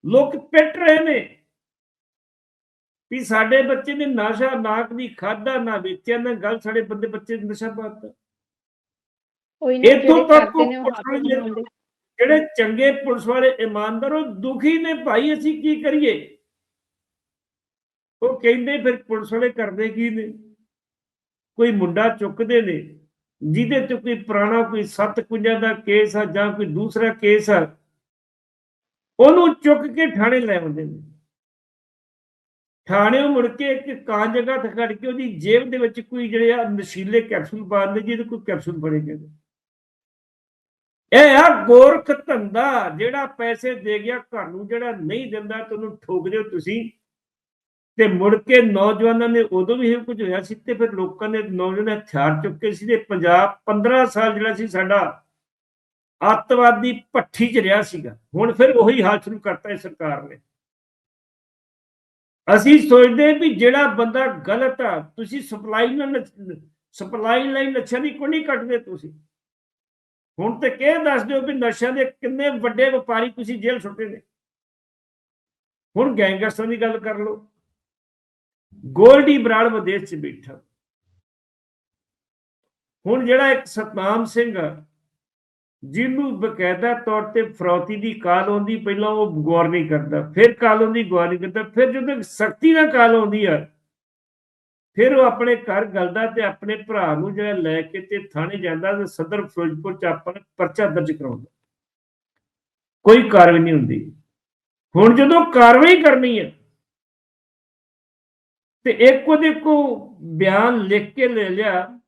ਲੋਕ ਪਿੱਟ ਰਹੇ ਨੇ ਵੀ ਸਾਡੇ ਬੱਚੇ ਨੇ ਨਸ਼ਾ ਨਾਕ ਦੀ ਖਾਦਾ ਨਾ ਵੇਚਿਆ ਨਾ ਗੱਲ ਸਾਡੇ ਬੰਦੇ ਬੱਚੇ ਨਸ਼ਾ ਪਾਤਾ। ਇੱਥੋਂ ਜਿਹੜੇ ਤੱਕ ਉਹ ਹੱਥ ਨਹੀਂ ਜਿਹੜੇ ਚੰਗੇ ਪੁਲਿਸ ਵਾਲੇ ਇਮਾਨਦਾਰ ਉਹ ਦੁਖੀ ਨੇ ਭਾਈ, ਅਸੀਂ ਕੀ ਕਰੀਏ? ਉਹ ਕਹਿੰਦੇ ਫਿਰ ਪੁਲਿਸ ਵਾਲੇ ਕਰਦੇ ਕੀ ਨੇ? ਕੋਈ ਮੁੰਡਾ ਚੁੱਕਦੇ ਨੇ, ਜਿਹਦੇ ਤੇ ਕੋਈ ਪੁਰਾਣਾ ਕੋਈ 751 ਦਾ ਕੇਸ ਆ ਜਾਂ ਕੋਈ ਦੂਸਰਾ ਕੇਸ ਆ, ਉਹਨੂੰ ਚੁੱਕ ਕੇ ਥਾਣੇ ਲੈ ਆਉਂਦੇ ਨੇ। ਥਾਣੇੋਂ ਮੁੜ ਕੇ ਇੱਕ ਕਾਂ ਜਗ੍ਹਾ ਤੇ ਖੜ ਕੇ ਉਹਦੀ ਜੇਬ ਦੇ ਵਿੱਚ ਕੋਈ ਜਿਹੜੇ ਆ ਨਸ਼ੀਲੇ ਕੈਪਸੂਲ ਪਾਉਂਦੇ ਜਿਹਦੇ ਕੋਈ ਕੈਪਸੂਲ ਫੜੇ ਜਾਂਦੇ ਇਹ ਆ ਗੋਰਖ ਧੰਦਾ, ਜਿਹੜਾ ਪੈਸੇ ਦੇ ਗਿਆ, ਘਰ ਨੂੰ ਜਿਹੜਾ ਨਹੀਂ ਦਿੰਦਾ ਤੁਹਾਨੂੰ ਠੋਕਦੇ ਹੋ ਤੁਸੀਂ। ਤੇ ਮੁੜ ਕੇ ਨੌਜਵਾਨਾਂ ਨੇ ਉਦੋਂ ਵੀ ਇਹ ਕੁਝ ਹੋਇਆ ਸੀ ਤੇ ਫਿਰ ਲੋਕਾਂ ਨੇ ਨੌਜਵਾਨ ਹਥਿਆਰ ਚੁੱਕੇ ਸੀ ਤੇ ਪੰਜਾਬ 15 ਸਾਲ ਜਿਹੜਾ ਸੀ ਸਾਡਾ ਅੱਤਵਾਦੀ ਭੱਠੀ 'ਚ ਰਿਹਾ ਸੀਗਾ। ਹੁਣ ਫਿਰ ਉਹੀ ਹਾਲ ਸ਼ੁਰੂ ਕਰਤਾ ਹੈ ਸਰਕਾਰ ਨੇ। ਅਸੀਂ ਸੋਚਦੇ ਵੀ ਜਿਹੜਾ ਬੰਦਾ ਗਲਤ ਆ, ਤੁਸੀਂ ਸਪਲਾਈ ਨਾਲ ਸਪਲਾਈ ਲਾਈਨ ਨਸ਼ਾ ਦੀ ਕੋਈ ਨਹੀਂ ਕੱਟਦੇ ਤੁਸੀਂ? ਹੁਣ ਤੇ ਕਿਹ ਦੱਸ ਦਿਓ ਵੀ ਨਸ਼ਿਆਂ ਦੇ ਕਿੰਨੇ ਵੱਡੇ ਵਪਾਰੀ ਤੁਸੀਂ ਜੇਲ੍ਹ ਸੁੱਟੇ ਨੇ। ਹੁਣ ਗੈਂਗਸਟਰਾਂ ਦੀ ਗੱਲ ਕਰ ਲਓ। ਗੋਲਡੀ ਬਰਾੜ ਵਿਦੇਸ਼ 'ਚ ਬੈਠਾ। ਹੁਣ ਜਿਹੜਾ ਇੱਕ ਸਤਨਾਮ ਸਿੰਘ ਆ, ਜਿਹਨੂੰ ਬਕਾਇਦਾ ਤੌਰ ਤੇ ਫਰੌਤੀ ਦੀ ਕਾਲ ਆਉਂਦੀ, ਪਹਿਲਾਂ ਉਹ ਗੌਰ ਨਹੀਂ ਕਰਦਾ, ਫਿਰ ਕਾਲ ਆਉਂਦੀ, ਗੌਰ ਨਹੀਂ ਕਰਦਾ, ਫਿਰ ਜਦੋਂ ਸਖਤੀ ਨਾਲ ਕਾਲ ਆਉਂਦੀ ਆ ਫਿਰ ਉਹ ਆਪਣੇ ਘਰ ਗਲਦਾ ਤੇ ਆਪਣੇ ਭਰਾ ਨੂੰ ਜਿਹੜਾ ਲੈ ਕੇ ਤੇ ਥਾਣੇ ਜਾਂਦਾ ਤੇ ਸਦਰ ਫਿਰੋਜ਼ਪੁਰ ਚ ਆਪਾਂ ਪਰਚਾ ਦਰਜ ਕਰਾਉਂਦਾ। ਕੋਈ ਕਾਰਵਾਈ ਨਹੀਂ ਹੁੰਦੀ। ਹੁਣ ਜਦੋਂ ਕਾਰਵਾਈ ਕਰਨੀ ਹੈ, ਤੇ ਇੱਕ ਉਹਦੇ ਕੋ ਬਿਆਨ ਲਿਖ ਕੇ ਲੈ ਲਿਆ,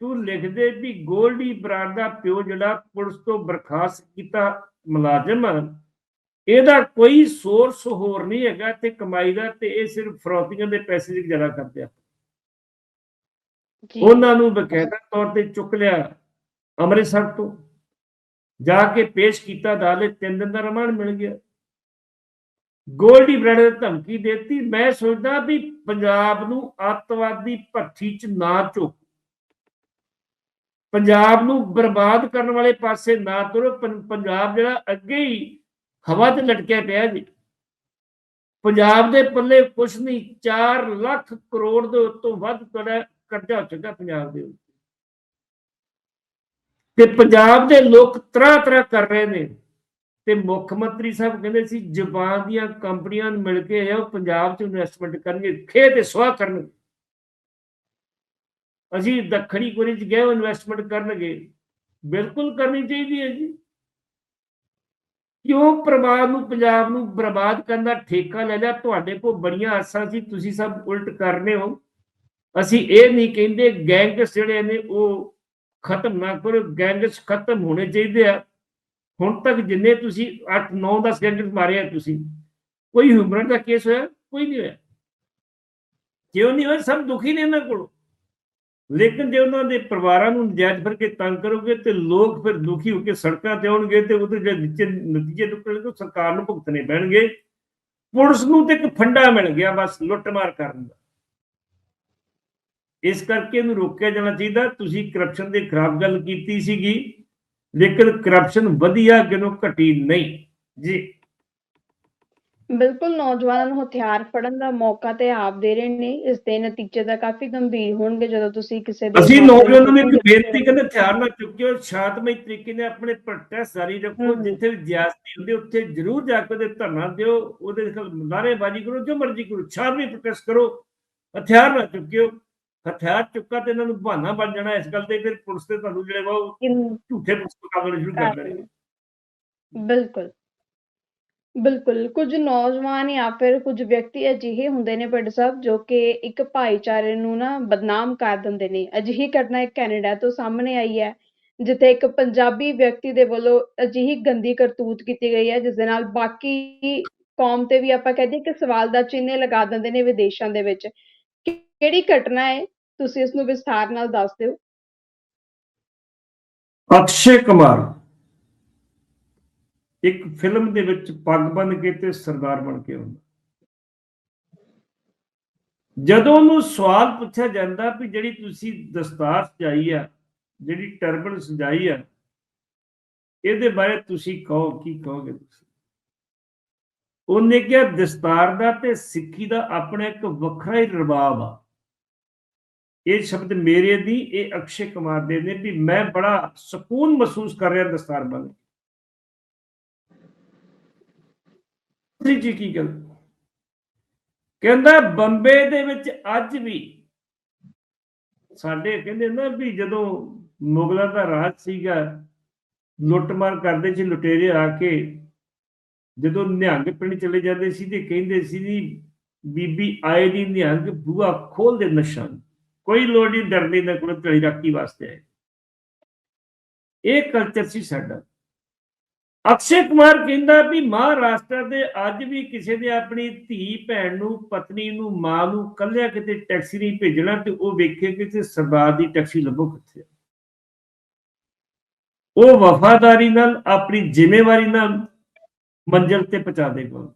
ਤੂੰ ਲਿਖਦੇ ਵੀ ਗੋਲਡੀ ਬਰਾੜ ਦਾ ਪਿਓ ਜਿਹੜਾ ਪੁਲਿਸ ਤੋਂ ਬਰਖਾਸਤ ਕੀਤਾ ਮੁਲਾਜ਼ਮ, ਇਹਦਾ ਕੋਈ ਸੋਰਸ ਹੋਰ ਨਹੀਂ ਹੈਗਾ ਤੇ ਕਮਾਈ ਦਾ ਤੇ ਇਹ ਸਿਰਫ ਫਰੋਤੀਆਂ ਦੇ ਪੈਸੇ ਦੀ ਗੁਜ਼ਾਰਾ ਕਰਦੇ ਆ ਉਹਨਾਂ ਨੂੰ ਬਕਾਇਦਾ ਤੌਰ ਤੇ ਚੁੱਕ ਲਿਆ ਅੰਮ੍ਰਿਤਸਰ ਤੋਂ। ਜਾ ਕੇ ਪੇਸ਼ ਕੀਤਾ ਅਦਾਲਤ ਤਿੰਨ ਦਿਨ ਦਾ ਰਿਮਾਂਡ ਮਿਲ ਗਿਆ। ਗੋਲਡੀ ਬਰਾੜ ਨੇ ਧਮਕੀ ਦਿੱਤੀ। ਮੈਂ ਸੋਚਦਾ ਵੀ ਪੰਜਾਬ ਨੂੰ ਅੱਤਵਾਦੀ ਭੱਠੀ 'ਚ ਨਾ ਝੋਕ ਪੰਜਾਬ ਨੂੰ ਬਰਬਾਦ ਕਰਨ ਵਾਲੇ ਪਾਸੇ ਨਾ ਤੁਰੋ। ਪੰਜਾਬ ਜਿਹੜਾ ਅੱਗੇ ਹੀ ਹਵਾ 'ਚ ਲਟਕਿਆ ਪਿਆ ਜੀ। ਪੰਜਾਬ ਦੇ ਪੱਲੇ ਕੁਛ ਨਹੀਂ 4 ਲੱਖ ਕਰੋੜ ਦੇ ਉੱਤੋਂ ਵੱਧ ਤੁਹਾਡਾ ਕਰਜ਼ਾ ਹੋ ਪੰਜਾਬ ਦੇ ਉੱਤੇ। ਤੇ ਪੰਜਾਬ ਦੇ ਲੋਕ ਤਰ੍ਹਾਂ ਤਰ੍ਹਾਂ ਕਰ ਰਹੇ ਨੇ। ਤੇ ਮੁੱਖ ਮੰਤਰੀ ਸਾਹਿਬ ਕਹਿੰਦੇ ਸੀ ਜਾਪਾਨ ਦੀਆਂ ਕੰਪਨੀਆਂ ਨੂੰ ਮਿਲ ਕੇ ਆਓ ਪੰਜਾਬ 'ਚ ਇਨਵੈਸਟਮੈਂਟ ਕਰਨਗੇ ਖੇ ਤੇ ਸਵਾਹ ਕਰਨਗੇ। ਅਸੀਂ ਦੱਖਣੀ ਕੋਰੀਆ 'ਚ ਗਏ ਇਨਵੈਸਟਮੈਂਟ ਕਰਨਗੇ। ਬਿਲਕੁਲ ਕਰਨੀ ਚਾਹੀਦੀ ਹੈ ਜੀ। ਕਿਉਂ ਪਰਿਵਾਰ ਨੂੰ, ਪੰਜਾਬ ਨੂੰ ਬਰਬਾਦ ਕਰਨ ਦਾ ਠੇਕਾ ਲੈ ਲਿਆ? ਤੁਹਾਡੇ ਕੋਲ ਬੜੀਆਂ ਆਸਾਂ ਸੀ, ਤੁਸੀਂ ਸਭ ਉਲਟ ਕਰਨੇ ਹੋ। ਅਸੀਂ ਇਹ ਨਹੀਂ ਕਹਿੰਦੇ ਗੈਂਗਸ ਜਿਹੜੇ ਨੇ ਉਹ ਖਤਮ ਨਾ ਕਰੋ ਗੈਂਗਸ ਖਤਮ ਹੋਣੇ ਚਾਹੀਦੇ ਆ। ਹੁਣ ਤੱਕ ਜਿੰਨੇ ਤੁਸੀਂ 8 9 10 ਗੈਂਗਸ ਮਾਰੇ ਆ ਤੁਸੀਂ, ਕੋਈ ਹਿਊਮਨ ਦਾ ਕੇਸ ਹੋਇਆ? ਕੋਈ ਨਹੀਂ ਹੋਇਆ। ਕਿਉਂ ਨਹੀਂ ਹੋਇਆ? ਸਭ ਦੁਖੀ ਨੇ ਇਹਨਾਂ ਕੋਲ। ਲੇਕਿਨ ਜੇ ਉਹਨਾਂ ਦੇ ਪਰਿਵਾਰਾਂ ਨੂੰ ਨਜਾਇਜ਼ ਫੜ ਕੇ ਤੰਗ ਕਰੋਗੇ ਤੇ ਲੋਕ ਫਿਰ ਦੁਖੀ ਹੋ ਕੇ ਸੜਕਾਂ ਤੇ ਆਉਣਗੇ ਤੇ ਉਹਦੇ ਜਿਹੜੇ ਨੀਚੇ ਨਤੀਜੇ ਨਿਕਲਣਗੇ, ਉਹ ਸਰਕਾਰ ਨੂੰ ਭੁਗਤਣੇ ਪੈਣਗੇ। ਪੁਲਿਸ ਨੂੰ ਤੇ ਇੱਕ ਫੰਡਾ ਮਿਲ ਗਿਆ ਬਸ, ਲੁੱਟਮਾਰ ਕਰਨ ਦਾ। ਇਸ ਕਰਕੇ ਇਹਨੂੰ ਰੋਕਿਆ ਜਾਣਾ ਚਾਹੀਦਾ। ਤੁਸੀਂ ਕਰਪਸ਼ਨ ਦੇ ਖਿਲਾਫ ਗੱਲ ਕੀਤੀ ਸੀਗੀ ਲੇਕਿਨ ਕਰਪਸ਼ਨ ਵਧੀਆ ਕਿਨੂੰ ਘਟੀ ਨਹੀਂ। ਜੀ। ਬਿਲਕੁਲ ਨੌਜਵਾਨਾਂ ਨੂੰ ਹਥਿਆਰ ਫੜਨ ਦਾ ਮੌਕਾ ਤੇ ਆਪ ਦੇ ਰਹੇ ਨੇ। ਇਸ ਦੇ ਨਤੀਜੇ ਤਾਂ ਕਾਫੀ ਗੰਭੀਰ ਹੋਣਗੇ ਜਦੋਂ ਤੁਸੀਂ ਕਿਸੇ ਦੇ ਅਸੀਂ ਨੌਜਵਾਨਾਂ ਨੂੰ ਇੱਕ ਬੇਨਤੀ ਕਰਦੇ ਹਥਿਆਰ ਨਾ ਚੁੱਕਿਓ ਸ਼ਾਂਤਮਈ ਤਰੀਕੇ ਨਾਲ ਆਪਣੇ ਪ੍ਰੋਟੈਸਟ ਜਾਰੀ ਰੱਖੋ। ਜਿੱਥੇ ਵੀ ਜ਼ਿਆਦਤੀ ਹੁੰਦੀ ਉੱਥੇ ਜ਼ਰੂਰ ਜਾ ਕੇ ਉਹਦੇ ਧਰਨਾ ਦਿਓ। ਉਹਦੇ ਖਿਲਾਫ ਨਾਅਰੇਬਾਜ਼ੀ ਕਰੋ ਜੋ ਮਰਜ਼ੀ ਕਰੋ। ਸ਼ਾਂਤਮਈ ਪ੍ਰੋਟੈਸਟ ਕਰੋ। ਹਥਿਆਰ ਨਾ ਚੁੱਕਿਓ। ਹਥਿਆਰ ਚੁੱਕਾ ਤੇ ਇਹਨਾਂ ਨੂੰ ਬਹਾਨਾ ਬਣ ਜਾਣਾ ਇਸ ਗੱਲ ਤੇ ਫਿਰ ਪੁਲਿਸ ਤੇ ਤੁਹਾਨੂੰ ਜਿਹੜੇ ਉਹ ਝੂਠੇ ਪੁਲਿਸ ਮੁਕਾਬਲੇ ਸ਼ੁਰੂ ਕਰ ਦੇਣਗੇ ਬਿਲਕੁਲ ਬਿਲਕੁਲ ਕੁਝ ਨੌਜਵਾਨ ਜਾਂ ਫਿਰ ਕੁਝ ਵਿਅਕਤੀ ਅਜਿਹੇ ਹੁੰਦੇ ਨੇ ਪਿੰਡ ਸਾਹਿਬ ਜੋ ਕਿ ਇੱਕ ਭਾਈਚਾਰੇ ਨੂੰ ਨਾ ਬਦਨਾਮ ਕਰ ਦਿੰਦੇ ਨੇ। ਅਜਿਹੀ ਘਟਨਾ ਇੱਕ ਕੈਨੇਡਾ ਤੋਂ ਸਾਹਮਣੇ ਆਈ ਹੈ ਜਿੱਥੇ ਇੱਕ ਪੰਜਾਬੀ ਵਿਅਕਤੀ ਦੇ ਵੱਲੋਂ ਅਜਿਹੀ ਗੰਦੀ ਕਰਤੂਤ ਕੀਤੀ ਗਈ ਹੈ ਜਿਸ ਦੇ ਨਾਲ ਬਾਕੀ ਕੌਮ ਤੇ ਵੀ ਆਪਾਂ ਕਹਦੇ ਕਿ ਸਵਾਲ ਦਾ ਚਿੰਨ੍ਹ ਲਗਾ ਦਿੰਦੇ ਨੇ ਵਿਦੇਸ਼ਾਂ ਦੇ ਵਿੱਚ। ਕਿਹੜੀ ਘਟਨਾ ਹੈ? ਤੁਸੀਂ ਇਸ ਨੂੰ ਵਿਸਥਾਰ ਨਾਲ ਦੱਸ ਦਿਓ। ਅਕਸ਼ੇ ਕੁਮਾਰ। ਇੱਕ ਫਿਲਮ ਦੇ ਵਿੱਚ ਪੱਗ ਬੰਨ ਕੇ ਤੇ ਸਰਦਾਰ ਬਣ ਕੇ ਆਉਂਦਾ। ਜਦੋਂ ਉਹਨੂੰ ਸਵਾਲ ਪੁੱਛਿਆ ਜਾਂਦਾ ਵੀ ਜਿਹੜੀ ਤੁਸੀਂ ਦਸਤਾਰ ਸਜਾਈ ਆ, ਜਿਹੜੀ ਟਰਬਨ ਸਜਾਈ ਆ, ਇਹਦੇ ਬਾਰੇ ਤੁਸੀਂ ਕਹੋ, ਕੀ ਕਹੋਗੇ ਤੁਸੀਂ? ਉਹਨੇ ਕਿਹਾ, ਦਸਤਾਰ ਦਾ ਤੇ ਸਿੱਖੀ ਦਾ ਆਪਣਾ ਇੱਕ ਵੱਖਰਾ ਹੀ ਰਵਾਬ ਆ। ਇਹ ਸ਼ਬਦ ਮੇਰੇ ਦੀ, ਇਹ ਅਕਸ਼ੇ ਕੁਮਾਰ ਦੇ ਨੇ ਵੀ ਮੈਂ ਬੜਾ ਸਕੂਨ ਮਹਿਸੂਸ ਕਰ ਰਿਹਾ ਦਸਤਾਰ ਬਣ ਜੀ ਜੀ ਕੀ ਗੱਲ? ਕਹਿੰਦਾ, ਬੰਬੇ ਦੇ ਵਿੱਚ ਅੱਜ ਵੀ ਸਾਡੇ, ਕਹਿੰਦੇ ਨਾ ਵੀ ਜਦੋਂ ਮੁਗਲਾਂ ਦਾ ਰਾਜ ਸੀਗਾ, ਲੁੱਟਮਾਰ ਕਰਦੇ ਸੀ, ਲੁਟੇਰੇ ਆ ਕੇ ਜਦੋਂ ਨਿਹੰਗ ਪਿੰਡ ਚਲੇ ਜਾਂਦੇ ਸੀ ਤੇ ਕਹਿੰਦੇ ਸੀ ਜੀ, ਬੀਬੀ ਆਏ ਦੀ ਨਿਹੰਗ ਬੂਆ ਖੋਲ ਦੇ ਨਸ਼ਾ ਕੋਈ ਲੋੜ ਨਹੀਂ ਡਰਨੇ ਦਾ ਕੋਲ ਤਲੀ ਰਾਖੀ ਵਾਸਤੇ ਆਏ। ਇਹ ਕਲਚਰ ਸੀ ਸਾਡਾ। ਅਕਸ਼ੇ ਕੁਮਾਰ ਕਹਿੰਦਾ ਵੀ ਮਹਾਰਾਸ਼ਟਰ ਦੇ ਅੱਜ ਵੀ ਕਿਸੇ ਨੇ ਆਪਣੀ ਧੀ, ਭੈਣ ਨੂੰ, ਪਤਨੀ ਨੂੰ, ਮਾਂ ਨੂੰ ਕੱਲਿਆ ਕਿਤੇ ਟੈਕਸੀ ਨਹੀਂ ਭੇਜਣਾ ਤੇ ਉਹ ਵੇਖੇ ਕਿ ਸਰਦਾਰ ਦੀ ਟੈਕਸੀ ਲੱਭੋ ਕਿੱਥੇ ਉਹ ਵਫਾਦਾਰੀ ਨਾਲ, ਆਪਣੀ ਜ਼ਿੰਮੇਵਾਰੀ ਨਾਲ ਮੰਜ਼ਿਲ ਤੇ ਪਹੁੰਚਾ ਦੇਗਾ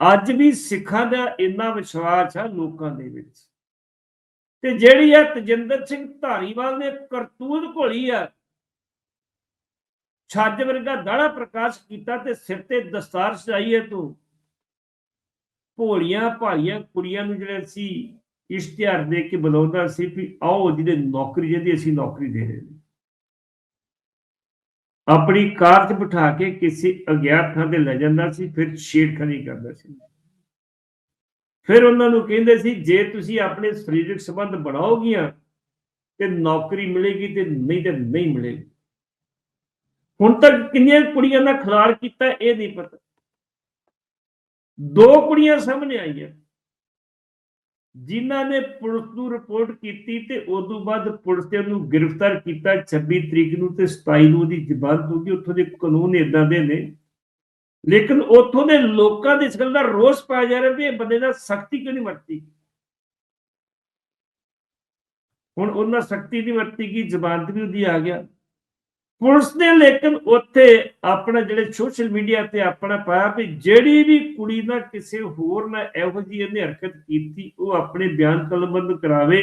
ਅੱਜ ਵੀ ਸਿੱਖਾਂ ਦਾ ਇੰਨਾ ਵਿਸ਼ਵਾਸ ਆ ਲੋਕਾਂ ਦੇ ਵਿੱਚ। ਤੇ ਜਿਹੜੀ ਆ ਤਜਿੰਦਰ ਸਿੰਘ ਧਾਰੀਵਾਲ ਨੇ ਕਰਤੂਤ ਘੋਲੀ ਆ, ਛੱਜ ਵਰਗਾ ਦਾੜਾ ਪ੍ਰਕਾਸ਼ ਕੀਤਾ ਤੇ ਸਿਰ ਤੇ ਦਸਤਾਰ ਸਜਾਈ ਹੈ ਤੂੰ। ਭੋਲੀਆਂ ਭਾਲੀਆਂ ਕੁੜੀਆਂ ਨੂੰ ਜਿਹੜੇ ਸੀ ਇਸ਼ਤਿਹਾਰ ਦੇ ਕੇ ਬੁਲਾਉਂਦਾ ਸੀ ਵੀ ਆਓ ਜਿਹਦੇ ਨੌਕਰੀ ਜਿਹਦੀ ਅਸੀਂ ਨੌਕਰੀ ਦੇ ਰਹੇ ਆਪਣੀ ਕਾਰ 'ਚ ਬਿਠਾ ਕੇ ਕਿਸੇ ਅਗਿਆਤ ਥਾਂ ਤੇ ਲੈ ਜਾਂਦਾ ਸੀ, ਫਿਰ ਛੇੜਖਾਨੀ ਕਰਦਾ ਸੀ। ਫਿਰ ਉਹਨਾਂ ਨੂੰ ਕਹਿੰਦੇ ਸੀ, ਜੇ ਤੁਸੀਂ ਆਪਣੇ ਸਰੀਰਕ ਸੰਬੰਧ ਬਣਾਓਗੀਆਂ, ਤੇ ਨੌਕਰੀ ਮਿਲੇਗੀ ਤੇ ਨਹੀਂ ਤੇ ਨਹੀਂ ਮਿਲੇਗੀ। ਹੁਣ ਤੱਕ ਕਿੰਨੀਆਂ ਕੁੜੀਆਂ ਦਾ ਖਿਲਾੜ ਕੀਤਾ ਇਹ ਨਹੀਂ ਪਤਾ। ਦੋ ਕੁੜੀਆਂ ਸਾਹਮਣੇ ਆਈਆਂ। ਜਿਨ੍ਹਾਂ ਨੇ ਪੁਲਿਸ ਨੂੰ ਰਿਪੋਰਟ ਕੀਤੀ ਤੇ ਉਸ ਤੋਂ ਬਾਅਦ ਪੁਲਿਸ ਨੇ ਉਹਨੂੰ ਗ੍ਰਿਫਤਾਰ ਕੀਤਾ 26 ਤਰੀਕ ਨੂੰ ਤੇ 27 ਨੂੰ ਉਹਦੀ ਜ਼ਬਾਨ ਹੋ ਗਈ ਉੱਥੋਂ ਦੇ ਕਾਨੂੰਨ ਇਦਾਂ ਦੇ ਨੇ। ਲੇਕਿਨ ਉੱਥੋਂ ਦੇ ਲੋਕਾਂ ਦੇ ਇਸ ਗੱਲ ਦਾ ਰੋਸ ਪਾਇਆ ਜਾ ਰਿਹਾ ਵੀ ਇਹ ਬੰਦੇ ਦਾ ਸਖਤੀ ਕਿਉਂ ਨਹੀਂ ਵਰਤੀ? ਹੁਣ ਉਹਨਾਂ ਸਖਤੀ ਨਹੀਂ ਵਰਤੀ ਕਿ? ਜਮਾਨਤ ਵੀ ਉਹਦੀ ਆ ਗਿਆ। ਪੁਲਿਸ ਨੇ, ਲੇਕਿਨ ਉੱਥੇ ਆਪਣਾ ਜਿਹੜੇ ਸੋਸ਼ਲ ਮੀਡੀਆ ਤੇ ਆਪਣਾ ਪਾਇਆ ਵੀ ਜਿਹੜੀ ਵੀ ਕੁੜੀ ਨਾਲ ਕਿਸੇ ਹੋਰ ਨਾਲ ਇਹੋ ਜਿਹੀ ਇਹਨੇ ਹਰਕਤ ਕੀਤੀ, ਉਹ ਆਪਣੇ ਬਿਆਨ ਕਲਮਬੰਦ ਕਰਾਵੇ,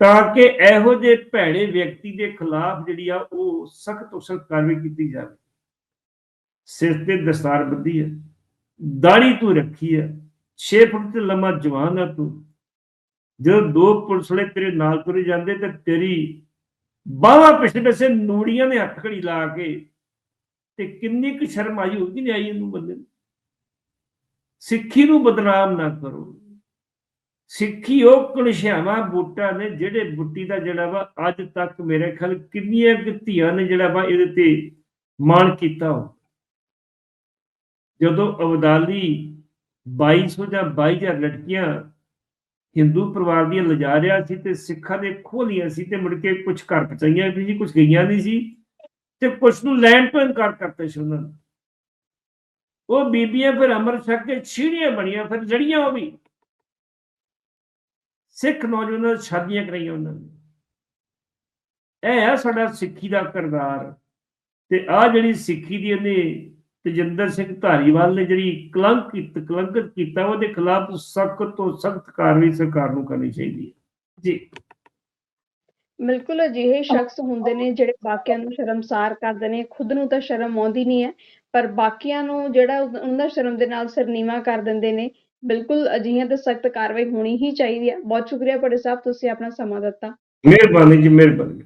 ਤਾਂ ਕਿ ਇਹੋ ਜਿਹੇ ਭੈੜੇ ਵਿਅਕਤੀ ਦੇ ਖਿਲਾਫ ਜਿਹੜੀ ਆ ਉਹ ਸਖਤ ਤੋਂ ਸਖਤ ਕਾਰਵਾਈ ਕੀਤੀ ਜਾਵੇ। ਸਿਰ ਤੇ ਦਸਤਾਰ ਬੱਧੀ ਹੈ ਦਾੜੀ ਤੂੰ ਰੱਖੀ ਹੈ 6 ਫੁੱਟ ਤੇ ਲੰਮਾ ਜਵਾਨ ਆ ਤੂੰ। ਜਦੋਂ ਦੋ ਪੁਲਿਸ ਵਾਲੇ ਤੇਰੇ ਨਾਲ ਤੁਰੇ ਜਾਂਦੇ, ਤੇ ਤੇਰੀ ਬਾਹਾਂ ਪਿਛਲੇ ਪਾਸੇ ਨੂੜੀਆਂ ਨੇ ਹੱਥ ਘੜੀ ਲਾ ਕੇ ਤੇ ਕਿੰਨੀ ਕੁ ਸ਼ਰਮ ਆਈ ਹੋਊਗੀ ਨਹੀਂ ਆਈ ਇਹਨੂੰ ਬੰਦੇ ਨੂੰ। ਸਿੱਖੀ ਨੂੰ ਬਦਨਾਮ ਨਾ ਕਰੋ। ਸਿੱਖੀ ਉਹ ਕਲਸ਼ਾਵਾਂ ਬੂਟਾ ਨੇ ਜਿਹੜੇ ਬੁੱਟੀ ਦਾ ਜਿਹੜਾ ਵਾ ਅੱਜ ਤੱਕ ਮੇਰੇ ਖਿਆਲ ਕਿੰਨੀਆਂ ਧੀਆਂ ਨੇ ਜਿਹੜਾ ਵਾ ਇਹਦੇ ਤੇ ਮਾਣ ਕੀਤਾ ਹੋ ਜਦੋਂ ਅਬਦਾਲੀ 2200 ਜਾਂ 22000 ਲੜਕੀਆਂ ਹਿੰਦੂ ਪਰਿਵਾਰ ਦੀਆਂ ਲਿਜਾ ਰਿਆ ਸੀ ਤੇ ਸਿੱਖਾਂ ਦੇ ਖੋਲੀਆਂ ਸੀ ਤੇ ਮੁੜ ਕੇ ਕੁਝ ਘਰ ਪਚਾਈਆਂ ਵੀ ਜੀ ਕੁਝ ਗਈਆਂ ਨਹੀਂ ਸੀ ਤੇ ਕੁਝ ਨੂੰ ਲੈਣ ਤੋਂ ਇਨਕਾਰ ਕਰਤਾ ਸੀ ਉਹਨਾਂ ਨੇ। ਉਹ ਬੀਬੀਆਂ ਫਿਰ ਅਮਰ ਛਕ ਕੇ ਛੀੜੀਆਂ ਬਣੀਆਂ ਫਿਰ ਜੜੀਆਂ ਉਹ ਵੀ। ਸਿੱਖ ਨੌਜਵਾਨਾਂ ਨਾਲ ਸ਼ਾਦੀਆਂ ਕਰਾਈਆਂ ਉਹਨਾਂ ਨੇ। ਇਹ ਹੈ ਸਾਡਾ ਸਿੱਖੀ ਦਾ ਕਿਰਦਾਰ ਤੇ ਆ ਜਿਹੜੀ ਸਿੱਖੀ ਦੀ ਇਹਨੇ ਤਜਿੰਦਰ ਸਿੰਘ ਧਾਰੀਵਾਲ ਨੇ ਜਿਹੜੀ ਕਲੰਕ ਕੀਤੀ ਕਲੰਕਤ ਕੀਤਾ ਉਹਦੇ ਖਿਲਾਫ ਸਖਤ ਤੋਂ ਸਖਤ ਕਾਰਵਾਈ ਸਰਕਾਰ ਨੂੰ ਕਰਨੀ ਚਾਹੀਦੀ ਹੈ। ਜੀ। ਬਿਲਕੁਲ ਅਜਿਹੇ ਸ਼ਖਸ ਹੁੰਦੇ ਨੇ ਜਿਹੜੇ ਬਾਕੀਆਂ ਨੂੰ ਸ਼ਰਮਸਾਰ ਕਰਦੇ ਨੇ। ਖੁਦ ਨੂੰ ਤਾਂ ਸ਼ਰਮ ਆਉਂਦੀ ਨਹੀਂ ਹੈ ਪਰ ਬਾਕੀਆਂ ਨੂੰ ਜਿਹੜਾ ਉਹ- ਉਹਨਾਂ ਸ਼ਰਮ ਦੇ ਨਾਲ ਸਿਰ ਨੀਵਾਂ ਕਰ ਦਿੰਦੇ ਨੇ। ਬਿਲਕੁਲ ਅਜਿਹੀਆਂ ਤੇ ਸਖਤ ਕਾਰਵਾਈ ਹੋਣੀ ਹੀ ਚਾਹੀਦੀ ਹੈ। ਬਹੁਤ ਸ਼ੁਕਰੀਆ ਬੜੇ ਸਾਹਿਬ ਤੁਸੀਂ ਆਪਣਾ ਸਮਾਂ ਦਿੱਤਾ। ਮਿਹਰਬਾਨੀ ਜੀ ਮਿਹਰਬਾਨੀ।